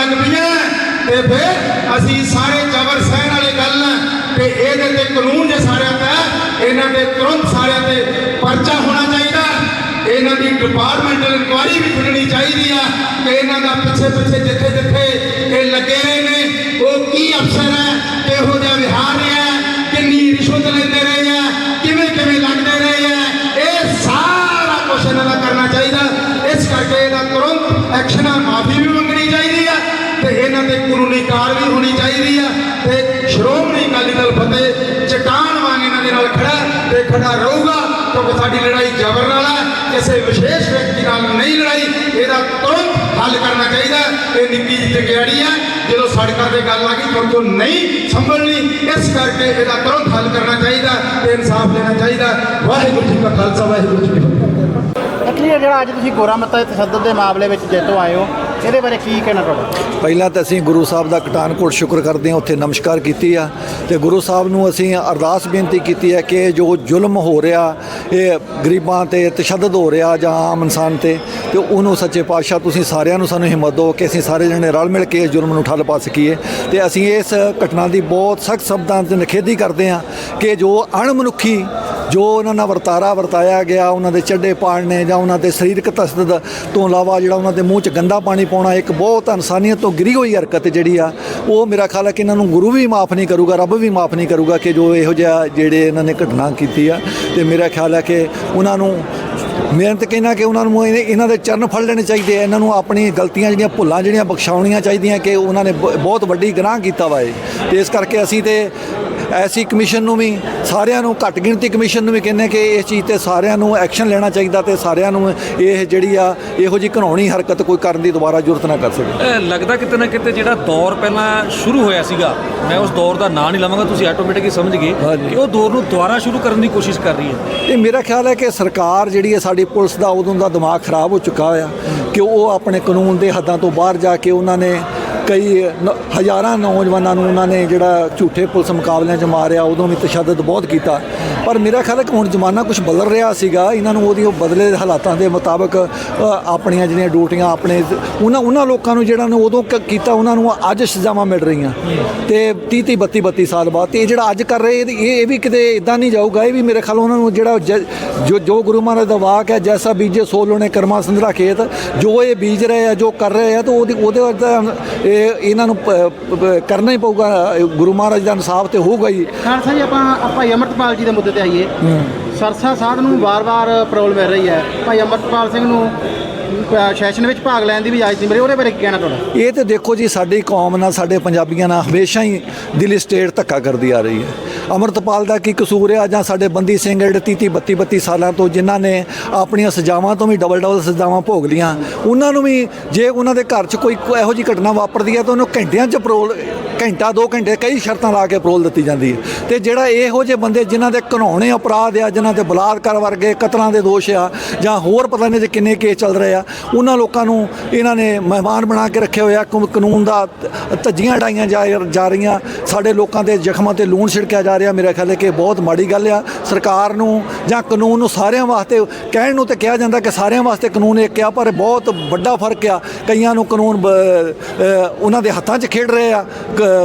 ਲੱਗ ਪਈਆਂ। ਤੇ ਫਿਰ ਅਸੀਂ ਸਾਰੇ ਜ਼ਬਰ ਸਹਿਣ ਵਾਲੀ ਗੱਲ ਤੇ ਇਹਦੇ ਤੇ ਕਾਨੂੰਨ ਜੇ ਸਾਰਿਆਂ ਤੇ ਇਹਨਾਂ ਦੇ ਤੁਰੰਤ ਸਾਰਿਆਂ ਤੇ ਪਰਚਾ ਹੋਣਾ ਚਾਹੀਦਾ। ਇਹਨਾਂ ਦੀ ਡਿਪਾਰਟਮੈਂਟਲ ਇਨਕੁਆਇਰੀ ਵੀ ਖੁੱਲਣੀ ਚਾਹੀਦੀ ਆ ਕਿ ਇਹਨਾਂ ਦਾ ਪਿੱਛੇ ਪਿੱਛੇ ਜਿੱਥੇ ਜਿੱਥੇ ਇਹ ਲੱਗੇ ਰਹੇ ਨੇ, ਉਹ ਕੀ ਅਫਸਰ ਹੈ ਕਿਹੋ ਜਿਹਾ ਵਿਹਾਰ ਰਿਹਾ ਕਿੰਨੀ ਰਿਸ਼ਵਤ ਲੈਂਦੇ ਰਹੇ ਆ, ਕਿਵੇਂ ਕਿਵੇਂ ਲੱਗਦੇ ਰਹੇ ਆ, ਇਹ ਸਾਰਾ ਕੁਝ ਇਹਨਾਂ ਦਾ ਕਰਨਾ ਚਾਹੀਦਾ। ਇਸ ਕਰਕੇ ਇਹਦਾ ਤੁਰੰਤ ਐਕਸ਼ਨ ਆ ਮਾਫੀ ਵੀ ਮੰਗਣੀ ਤੇ ਇਹਨਾਂ ਤੇ ਕਾਨੂੰਨੀ ਕਾਰਵਾਈ ਹੋਣੀ ਚਾਹੀਦੀ ਆ ਤੇ ਸ਼੍ਰੋਮਣੀ ਅਕਾਲੀ ਦਲ ਫਤਿਹ ਚਟਾਨ ਵਾਂਗ ਇਹਨਾਂ ਦੇ ਨਾਲ ਖੜਾ ਤੇ ਖੜਾ ਰਹੂਗਾ ਕਿਉਂਕਿ ਸਾਡੀ ਲੜਾਈ ਜ਼ਬਰ ਨਾਲ ਹੈ, ਕਿਸੇ ਵਿਸ਼ੇਸ਼ ਵਿਅਕਤੀ ਨਾਲ ਨਹੀਂ ਲੜਾਈ, ਇਹਦਾ ਤੁਰੰਤ ਹੱਲ ਕਰਨਾ ਚਾਹੀਦਾ ਇਹ ਨਿੱਕੀ ਜਿਹੀ ਟਕਿਆੜੀ ਹੈ, ਜਦੋਂ ਸੜਕਾਂ ਤੇ ਗੱਲ ਆ ਗਈ ਤੁਹਾਡੇ ਤੋਂ ਨਹੀਂ ਸੰਭਲਣੀ, ਇਸ ਕਰਕੇ ਇਹਦਾ ਤੁਰੰਤ ਹੱਲ ਕਰਨਾ ਚਾਹੀਦਾ ਤੇ ਇਨਸਾਫ ਦੇਣਾ ਚਾਹੀਦਾ ਵਾਹਿਗੁਰੂ ਜੀ ਕਾ ਖਾਲਸਾ, ਵਾਹਿਗੁਰੂ ਜੀ ਕੀ ਫਤਿਹ। ਐਕਚੁਅਲੀ ਜਿਹੜਾ ਅੱਜ ਤੁਸੀਂ ਗੋਰਾ ਮੱਤਾ ਦੇ ਤਸ਼ੱਦਦ ਦੇ ਮਾਮਲੇ ਵਿੱਚ ਜੇਤੂ ਆਏ ਹੋ ਇਹਦੇ ਬਾਰੇ ਕੀ ਕਹਿਣਾ ਤੁਹਾਡਾ? ਪਹਿਲਾਂ ਤਾਂ ਅਸੀਂ ਗੁਰੂ ਸਾਹਿਬ ਦਾ ਕਟਾਨਕੋਟ ਸ਼ੁਕਰ ਕਰਦੇ ਹਾਂ, ਉੱਥੇ ਨਮਸਕਾਰ ਕੀਤੀ ਆ ਤੇ ਗੁਰੂ ਸਾਹਿਬ ਨੂੰ ਅਸੀਂ ਅਰਦਾਸ ਬੇਨਤੀ ਕੀਤੀ ਹੈ ਕਿ ਜੋ ਜ਼ੁਲਮ ਹੋ ਰਿਹਾ, ਇਹ ਗਰੀਬਾਂ ਤੇ ਤਸ਼ੱਦਦ ਹੋ ਰਿਹਾ ਜਾਂ ਆਮ ਇਨਸਾਨ ਤੇ ਤੇ ਉਹਨੂੰ ਸੱਚੇ ਪਾਤਸ਼ਾਹ ਤੁਸੀਂ ਸਾਰਿਆਂ ਨੂੰ ਸਾਨੂੰ ਹਿੰਮਤ ਦਿਓ ਕਿ ਅਸੀਂ ਸਾਰੇ ਜਣੇ ਰਲ ਮਿਲ ਕੇ ਇਸ ਜ਼ੁਲਮ ਨੂੰ ਠੱਲ ਪਾ ਸਕੀਏ। ਤੇ ਅਸੀਂ ਇਸ ਘਟਨਾ ਦੀ ਬਹੁਤ ਸਖਤ ਸ਼ਬਦਾਂ 'ਚ ਨਿਖੇਧੀ ਕਰਦੇ ਹਾਂ ਕਿ ਜੋ ਅਣਮਨੁੱਖੀ ਜੋ ਉਹਨਾਂ ਨਾਲ ਵਰਤਾਰਾ ਵਰਤਾਇਆ ਗਿਆ, ਉਹਨਾਂ ਦੇ ਚੱਡੇ ਪਾੜਨੇ ਜਾਂ ਉਹਨਾਂ ਦੇ ਸਰੀਰਕ ਤਸਦਦ ਤੋਂ ਇਲਾਵਾ ਜਿਹੜਾ ਉਹਨਾਂ ਦੇ ਮੂੰਹ 'ਚ ਗੰਦਾ ਪਾਣੀ ਪਾਉਣਾ ਇੱਕ ਬਹੁਤ ਇਨਸਾਨੀਅਤ ਤੋਂ ਗਿਰੀ ਹੋਈ ਹਰਕਤ ਜਿਹੜੀ ਆ, ਉਹ ਮੇਰਾ ਖਿਆਲ ਹੈ ਕਿ ਇਹਨਾਂ ਨੂੰ ਗੁਰੂ ਵੀ ਮਾਫ ਨਹੀਂ ਕਰੂਗਾ, ਰੱਬ ਵੀ ਮਾਫ ਨਹੀਂ ਕਰੂਗਾ ਕਿ ਜੋ ਇਹੋ ਜਿਹਾ ਜਿਹੜੇ ਇਹਨਾਂ ਨੇ ਘਟਨਾ ਕੀਤੀ ਆ। ਤੇ ਮੇਰਾ ਖਿਆਲ ਹੈ ਕਿ ਉਹਨਾਂ ਨੂੰ ਮਿਹਨਤ ਕਹਿਣਾ ਕਿ ਉਹਨਾਂ ਨੂੰ ਇਹਨੇ- ਇਹਨਾਂ ਦੇ ਚਰਨ ਫੜ ਲੈਣੇ ਚਾਹੀਦੇ ਆ, ਇਹਨਾਂ ਨੂੰ ਆਪਣੀ ਗਲਤੀਆਂ ਜਿਹੜੀਆਂ ਭੁੱਲਾਂ ਜਿਹੜੀਆਂ ਬਖਸ਼ਾਉਣੀਆਂ ਚਾਹੀਦੀਆਂ ਕਿ ਉਹਨਾਂ ਨੇ ਬ- ਬਹੁਤ ਵੱਡੀ ਗੁਨਾਹ ਕੀਤਾ ਵਾ ਇਹ। ਤੇ ਇਸ ਕਰਕੇ ਅਸੀਂ ਤੇ ਐਸੀ ਕਮਿਸ਼ਨ ਨੂੰ ਵੀ ਸਾਰਿਆਂ ਨੂੰ ਘੱਟ ਗਿਣਤੀ ਕਮਿਸ਼ਨ ਨੂੰ ਵੀ ਕਹਿੰਦੇ ਕਿ ਇਸ ਚੀਜ਼ ਤੇ ਸਾਰਿਆਂ ਨੂੰ ਐਕਸ਼ਨ ਲੈਣਾ ਚਾਹੀਦਾ ਤੇ ਸਾਰਿਆਂ ਨੂੰ ਇਹ ਜਿਹੜੀ ਆ ਇਹੋ ਜਿਹੀ ਘਿਨਾਉਣੀ ਹਰਕਤ ਕੋਈ ਕਰਨ ਦੀ ਦੁਬਾਰਾ ਜ਼ਰੂਰਤ ਨਾ ਕਰ ਸਕੇ ਲੱਗਦਾ ਕਿਤੇ ਨਾ ਕਿਤੇ ਜਿਹੜਾ ਦੌਰ ਪਹਿਲਾਂ ਸ਼ੁਰੂ ਹੋਇਆ ਸੀਗਾ ਮੈਂ ਉਸ ਦੌਰ ਦਾ ਨਾਂ ਨਹੀਂ ਲਵਾਂਗਾ ਤੁਸੀਂ ਆਟੋਮੈਟਿਕਲੀ ਸਮਝ ਗਏ। ਕਿ ਉਹ ਦੌਰ ਨੂੰ ਦੁਬਾਰਾ ਸ਼ੁਰੂ ਕਰਨ ਦੀ ਕੋਸ਼ਿਸ਼ ਕਰ ਰਹੀ ਹੈ ਇਹ ਮੇਰਾ ਖਿਆਲ ਹੈ ਕਿ ਸਰਕਾਰ ਜਿਹੜੀ ਹੈ ਸਾਡੀ ਪੁਲਿਸ ਦਾ ਉਦੋਂ ਦਾ ਦਿਮਾਗ ਖਰਾਬ ਹੋ ਚੁੱਕਾ ਹੋਇਆ ਕਿ ਉਹ ਆਪਣੇ ਕਾਨੂੰਨ ਦੇ ਹੱਦਾਂ ਤੋਂ ਬਾਹਰ ਜਾ ਕੇ ਉਹਨਾਂ ਨੇ ਕਈ, ਨ- ਹਜ਼ਾਰਾਂ ਨੌਜਵਾਨਾਂ ਨੂੰ ਉਹਨਾਂ ਨੇ ਜਿਹੜਾ ਝੂਠੇ ਪੁਲਿਸ ਮੁਕਾਬਲਿਆਂ 'ਚ ਮਾਰਿਆ, ਉਦੋਂ ਵੀ ਤਸ਼ੱਦਦ ਬਹੁਤ ਕੀਤਾ। ਪਰ ਮੇਰਾ ਖਿਆਲ ਹੈ ਕਿ ਹੁਣ ਜ਼ਮਾਨਾ ਕੁਝ ਬਦਲ ਰਿਹਾ ਸੀਗਾ, ਇਹਨਾਂ ਨੂੰ ਉਹਦੀ ਉਹ ਬਦਲੇ ਹਾਲਾਤਾਂ ਦੇ ਮੁਤਾਬਕ ਆਪਣੀਆਂ ਜਿਹੜੀਆਂ ਡਿਊਟੀਆਂ, ਆਪਣੇ ਉਹਨਾਂ ਉਹਨਾਂ ਲੋਕਾਂ ਨੂੰ ਜਿਹੜਾ ਨੇ ਉਦੋਂ ਕ- ਕੀਤਾ, ਉਹਨਾਂ ਨੂੰ ਅੱਜ ਸਜ਼ਾਵਾਂ ਮਿਲ ਰਹੀਆਂ। ਤੇ 30 30 32 32 ਸਾਲ ਬਾਅਦ, ਤੇ ਇਹ ਜਿਹੜਾ ਅੱਜ ਕਰ ਰਹੇ, ਇਹ ਇਹ ਵੀ ਕਿਤੇ ਇਦਾਂ ਨਹੀਂ ਜਾਊਗਾ, ਇਹ ਵੀ ਮੇਰੇ ਖਿਆਲ ਉਹਨਾਂ ਨੂੰ ਜਿਹੜਾ ਜ- ਜੋ ਜੋ ਗੁਰੂ ਮਹਾਰਾਜ ਦਾ ਵਾਕ ਹੈ, ਜੈਸਾ ਬੀਜੇ ਸੋ ਨੇ ਕਰਮਾ ਸੰਧਰਾ ਖੇਤ, ਜੋ ਇਹ ਬੀਜ ਰਹੇ ਆ, ਜੋ ਕਰ ਰਹੇ ਆ, ਤਾਂ ਉਹਦੀ, ਉਹਦੇ ਇਹ ਇਹ ਇਹਨਾਂ ਨੂੰ ਕਰਨਾ ਹੀ ਪਊਗਾ ਗੁਰੂ ਮਹਾਰਾਜ ਦਾ ਇਨਸਾਫ ਤੇ ਹੋਊਗਾ ਹੀ ਖਾਲਸਾ ਜੀ ਆਪਾਂ ਭਾਈ ਅਮਰਤਪਾਲ ਜੀ ਦੇ ਮੁੱਦੇ ਤੇ ਆਈਏ। ਸਰਸਾ ਸਾਧ ਨੂੰ ਵਾਰ-ਵਾਰ ਪ੍ਰੋਬਲਮ ਮਿਲ ਰਹੀ ਹੈ। ਭਾਈ ਅਮਰਤਪਾਲ ਸਿੰਘ ਨੂੰ ਸੈਸ਼ਨ ਵਿੱਚ ਭਾਗ ਲੈਣ ਦੀ ਵੀ ਇਜਾਜ਼ਤ ਨਹੀਂ ਮਿਲੀ। ਉਹਦੇ ਬਾਰੇ ਕੀ ਕਹਿਣਾ ਤੁਹਾਡਾ? ਇਹ ਤੇ ਦੇਖੋ ਜੀ ਸਾਡੀ ਕੌਮ ਨਾਲ ਸਾਡੇ ਪੰਜਾਬੀਆਂ ਨਾਲ ਹਮੇਸ਼ਾ ਹੀ ਦਿਲੀ ਸਟੇਟ ਧੱਕਾ ਕਰਦੀ ਆ ਰਹੀ ਹੈ। ਅਮਰਤਪਾਲ ਦਾ ਕੀ ਕਸੂਰ ਆ ਜਾਂ ਸਾਡੇ ਬੰਦੀ ਸਿੰਘ ਜਿਹੜੇ 30 32 32 ਸਾਲਾਂ ਤੋਂ ਜਿਨ੍ਹਾਂ ਨੇ ਆਪਣੀਆਂ ਸਜ਼ਾਵਾਂ ਤੋਂ ਵੀ ਡਬਲ ਡਬਲ ਸਜ਼ਾਵਾਂ ਭੋਗ ਲੀਆਂ, ਉਹਨਾਂ ਨੂੰ ਵੀ ਜੇ ਉਹਨਾਂ ਦੇ ਘਰ 'ਚ ਕੋਈ ਇਹੋ ਜਿਹੀ ਘਟਨਾ ਵਾਪਰਦੀ ਹੈ ਤਾਂ ਉਹਨੂੰ ਘੰਟਿਆਂ 'ਚ ਪਰੋਲ ਘੰਟਾ 2 ਘੰਟੇ ਕਈ ਸ਼ਰਤਾਂ ਲਾ ਕੇ ਪਰੋਲ ਦਿੱਤੀ ਜਾਂਦੀ ਹੈ। ਤੇ ਜਿਹੜਾ ਇਹੋ ਜਿਹੇ ਬੰਦੇ ਜਿਨ੍ਹਾਂ ਦੇ ਘਿਨਾਉਣੇ ਅਪਰਾਧ ਆ, ਜਿਨ੍ਹਾਂ ਤੇ ਬਲਾਤਕਾਰ ਵਰਗੇ ਕਤਲਾਂ ਦੇ ਦੋਸ਼ ਆ, ਜਾਂ ਹੋਰ ਪਤਾ ਨਹੀਂ ਜੇ ਕਿੰਨੇ ਕੇਸ ਚੱਲ ਰਹੇ ਆ, ਉਹਨਾਂ ਲੋਕਾਂ ਨੂੰ ਇਹਨਾਂ ਨੇ ਮਹਿਮਾਨ ਬਣਾ ਕੇ ਰੱਖਿਆ ਹੋਇਆ ਕਾਨੂੰਨ- ਕਾਨੂੰਨ ਦਾ ਧੱਜੀਆਂ ਡਾਈਆਂ ਜਾ ਜਾ ਰਹੀਆਂ, ਸਾਡੇ ਲੋਕਾਂ ਦੇ ਜ਼ਖਮਾਂ ਤੇ ਲੂਣ ਛਿੜਕਿਆ ਜਾ ਰਿਹਾ। ਮੇਰਾ ਖਿਆਲ ਹੈ ਕਿ ਬਹੁਤ ਮਾੜੀ ਗੱਲ ਆ। ਸਰਕਾਰ ਨੂੰ ਜਾਂ ਕਾਨੂੰਨ ਨੂੰ ਸਾਰਿਆਂ ਵਾਸਤੇ ਕਹਿਣ ਨੂੰ ਤੇ ਕਿਹਾ ਜਾਂਦਾ ਕਿ ਸਾਰਿਆਂ ਵਾਸਤੇ ਕਾਨੂੰਨ ਇੱਕ ਆ, ਪਰ ਬਹੁਤ ਵੱਡਾ ਫ਼ਰਕ ਆ। ਕਈਆਂ ਨੂੰ ਕਾਨੂੰਨ ਉਹਨਾਂ ਦੇ ਹੱਥਾਂ 'ਚ ਖੇਡ ਰਹੇ ਆ।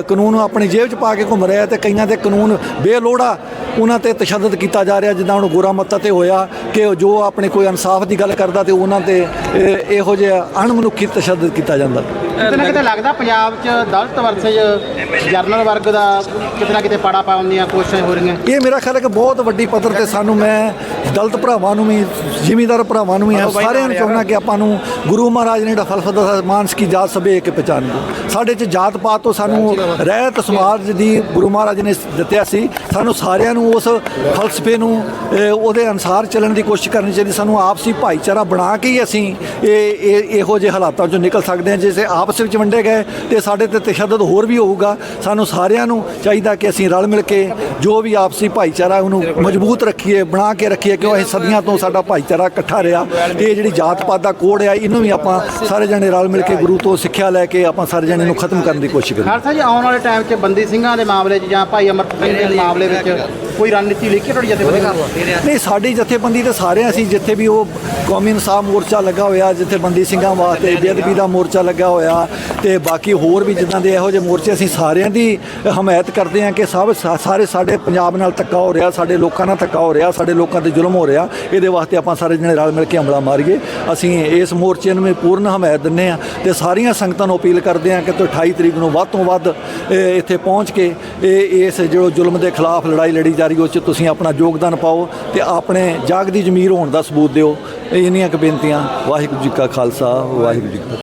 ਕਾਨੂੰਨ ਆਪਣੀ ਜੇਬ 'ਚ ਪਾ ਕੇ ਘੁੰਮ ਰਹੇ ਆ ਤੇ ਕਈਆਂ ਦੇ ਕਾਨੂੰਨ ਬੇਲੋੜਾ ਉਹਨਾਂ ਤੇ ਤਸ਼ੱਦਦ ਕੀਤਾ ਜਾ ਰਿਹਾ, ਜਿੱਦਾਂ ਹੁਣ ਗੋਰਾ ਮੱਤਾ ਤੇ ਹੋਇਆ ਕਿ ਜੋ ਆਪਣੇ ਕੋਈ ਇਨਸਾਫ ਦੀ ਗੱਲ ਕਰਦਾ ਤੇ ਉਹਨਾਂ ਤੇ ਇਹ- ਇਹੋ ਜਿਹਾ ਅਣਮਨੁੱਖੀ ਤਸ਼ੱਦਦ ਕੀਤਾ ਜਾਂਦਾ। ਕਿਤੇ ਨਾ ਕਿਤੇ ਲੱਗਦਾ ਪੰਜਾਬ 'ਚ ਦਲਿਤ ਵਰਸਜ ਜਰਨਲ ਵਰਗ ਦਾ ਕਿਤੇ ਨਾ ਕਿਤੇ ਪਾੜਾ ਪਾਉਣ ਦੀਆਂ ਕੋਸ਼ਿਸ਼ਾਂ ਹੋ ਰਹੀਆਂ। ਇਹ ਮੇਰਾ ਖਿਆਲ ਹੈ ਕਿ ਬਹੁਤ ਵੱਡੀ ਪੱਧਰ ਤੇ ਸਾਨੂੰ ਮੈਂ ਦਲਿਤ ਭਰਾਵਾਂ ਨੂੰ ਵੀ ਜ਼ਿਮੀਂਦਾਰ ਭਰਾਵਾਂ ਨੂੰ ਵੀ ਆ ਸਾਰਿਆਂ ਨੂੰ ਚਾਹੁੰਦਾ ਕਿ ਆਪਾਂ ਨੂੰ ਗੁਰੂ ਮਹਾਰਾਜ ਨੇ ਜਿਹੜਾ ਫਲਸਫਾ ਮਾਨਸ ਕੀ ਜਾਤ ਸਭੇ ਇੱਕ ਪਛਾਣ ਸਾਡੇ ਚ ਜਾਤ ਪਾਤ ਤੋਂ ਸਾਨੂੰ ਰਹਿਤ ਸਮਾਜ ਦੀ ਗੁਰੂ ਮਹਾਰਾਜ ਨੇ ਦਿੱਤਿਆ ਸੀ। ਸਾਨੂੰ ਸਾਰਿਆਂ ਨੂੰ ਉਸ ਫਲਸਫੇ ਨੂੰ ਉਹਦੇ ਅਨਸਾਰ ਚੱਲਣ ਦੀ ਕੋਸ਼ਿਸ਼ ਕਰਨੀ ਚਾਹੀਦੀ। ਸਾਨੂੰ ਆਪਸੀ ਭਾਈਚਾਰਾ ਬਣਾ ਕੇ ਹੀ ਅਸੀਂ ਇਹ ਇਹ ਇਹੋ ਜਿਹੇ ਹਾਲਾਤਾਂ ਚੋਂ ਨਿਕਲ ਸਕਦੇ ਹਾਂ ਜਿਸੇ ਆਪ ਆਪਸ ਵਿੱਚ ਵੰਡੇ ਗਏ ਤੇ ਸਾਡੇ ਤੇ ਤਸ਼ੱਦਦ ਹੋਰ ਵੀ ਹੋਊਗਾ। ਸਾਨੂੰ ਸਾਰਿਆਂ ਨੂੰ ਚਾਹੀਦਾ ਕਿ ਅਸੀਂ ਰਲ ਮਿਲ ਕੇ ਜੋ ਵੀ ਆਪਸੀ ਭਾਈਚਾਰਾ ਉਹਨੂੰ ਮਜ਼ਬੂਤ ਰੱਖੀਏ, ਬਣਾ ਕੇ ਰੱਖੀਏ, ਕਿਉਂ ਇਹ ਸਦੀਆਂ ਤੋਂ ਸਾਡਾ ਭਾਈਚਾਰਾ ਇਕੱਠਾ ਰਿਹਾ। ਤੇ ਇਹ ਜਿਹੜੀ ਜਾਤ ਪਾਤ ਦਾ ਕੋੜ ਆ, ਇਹਨੂੰ ਵੀ ਆਪਾਂ ਸਾਰੇ ਜਣੇ ਰਲ ਮਿਲ ਕੇ ਗੁਰੂ ਤੋਂ ਸਿੱਖਿਆ ਲੈ ਕੇ ਆਪਾਂ ਸਾਰੇ ਜਣੇ ਨੂੰ ਖਤਮ ਕਰਨ ਦੀ ਕੋਸ਼ਿਸ਼ ਕਰੀਏ। ਖਾਲਸਾ ਜੀ, ਆਉਣ ਵਾਲੇ ਟਾਈਮ 'ਚ ਬੰਦੀ ਸਿੰਘਾਂ ਦੇ ਮਾਮਲੇ 'ਚ ਜਾਂ ਭਾਈ ਅਮਰਤ ਸਿੰਘ ਦੇ ਮਾਮਲੇ ਵਿੱਚ ਕੋਈ ਰਣਨੀਤੀ ਲਿਖੀ ਤੁਹਾਡੀ ਜਥੇਬੰਦੀ ਵੱਲੋਂ? ਨਹੀਂ ਸਾਡੀ ਜਥੇਬੰਦੀ ਤੇ ਸਾਰੇ ਅਸੀਂ ਜਿੱਥੇ ਵੀ ਉਹ ਕੌਮੀ ਇਨਸਾਫ ਮੋਰਚਾ ਲੱਗਾ ਹੋਇਆ ਜਿੱਥੇ ਬੰਦੀ ਸਿੰਘਾਂ ਵਾਸਤੇ ਬੇਅਦਬੀ ਦਾ ਮੋਰਚਾ ਲੱਗਾ ਹੋਇਆ ਤੇ ਬਾਕੀ ਹੋਰ ਵੀ ਜਿੱਦਾਂ ਦੇ ਇਹੋ ਜਿਹੇ ਮੋਰਚੇ ਅਸੀਂ ਸਾਰਿਆਂ ਦੀ ਹਮਾਇਤ ਕਰਦੇ ਹਾਂ ਕਿ ਸਭ ਸਾਰੇ ਸਾਡੇ ਪੰਜਾਬ ਨਾਲ ਧੱਕਾ ਹੋ ਰਿਹਾ ਸਾਡੇ ਲੋਕਾਂ ਨਾਲ ਧੱਕਾ ਹੋ ਰਿਹਾ ਸਾਡੇ ਲੋਕਾਂ ਤੇ ਜ਼ੁਲਮ ਹੋ ਰਿਹਾ ਇਹਦੇ ਵਾਸਤੇ ਆਪਾਂ ਸਾਰੇ ਜਣੇ ਰਲ ਮਿਲ ਕੇ ਹਮਲਾ ਮਾਰੀਏ ਅਸੀਂ ਇਸ ਮੋਰਚੇ ਨੂੰ ਵੀ ਪੂਰਨ ਹਮਾਇਤ ਦਿੰਦੇ ਹਾਂ ਤੇ ਸਾਰੀਆਂ ਸੰਗਤਾਂ ਨੂੰ ਅਪੀਲ ਕਰਦੇ ਹਾਂ ਕਿ ਤੁਸੀਂ 28 ਤਰੀਕ ਨੂੰ ਵੱਧ ਤੋਂ ਵੱਧ ਇੱਥੇ ਪਹੁੰਚ ਕੇ ਇਹ ਇਸ ਜੋ ਜ਼ੁਲਮ ਦੇ ਖਿਲਾਫ ਲੜਾਈ ਲੜੀ ਜਾ ਰਹੀ ਉਸ 'ਚ ਤੁਸੀਂ ਆਪਣਾ ਯੋਗਦਾਨ ਪਾਓ ਤੇ ਆਪਣੇ ਜਾਗਦੀ ਜ਼ਮੀਰ ਹੋਣ ਦਾ ਸਬੂਤ ਦਿਓ। ਇਹ ਇੰਨੀਆਂ ਕੁ ਬੇਨਤੀਆਂ। ਵਾਹਿਗੁਰੂ ਜੀ ਕਾ ਖਾਲਸਾ, ਵਾਹਿਗੁਰੂ ਜੀ ਕੀ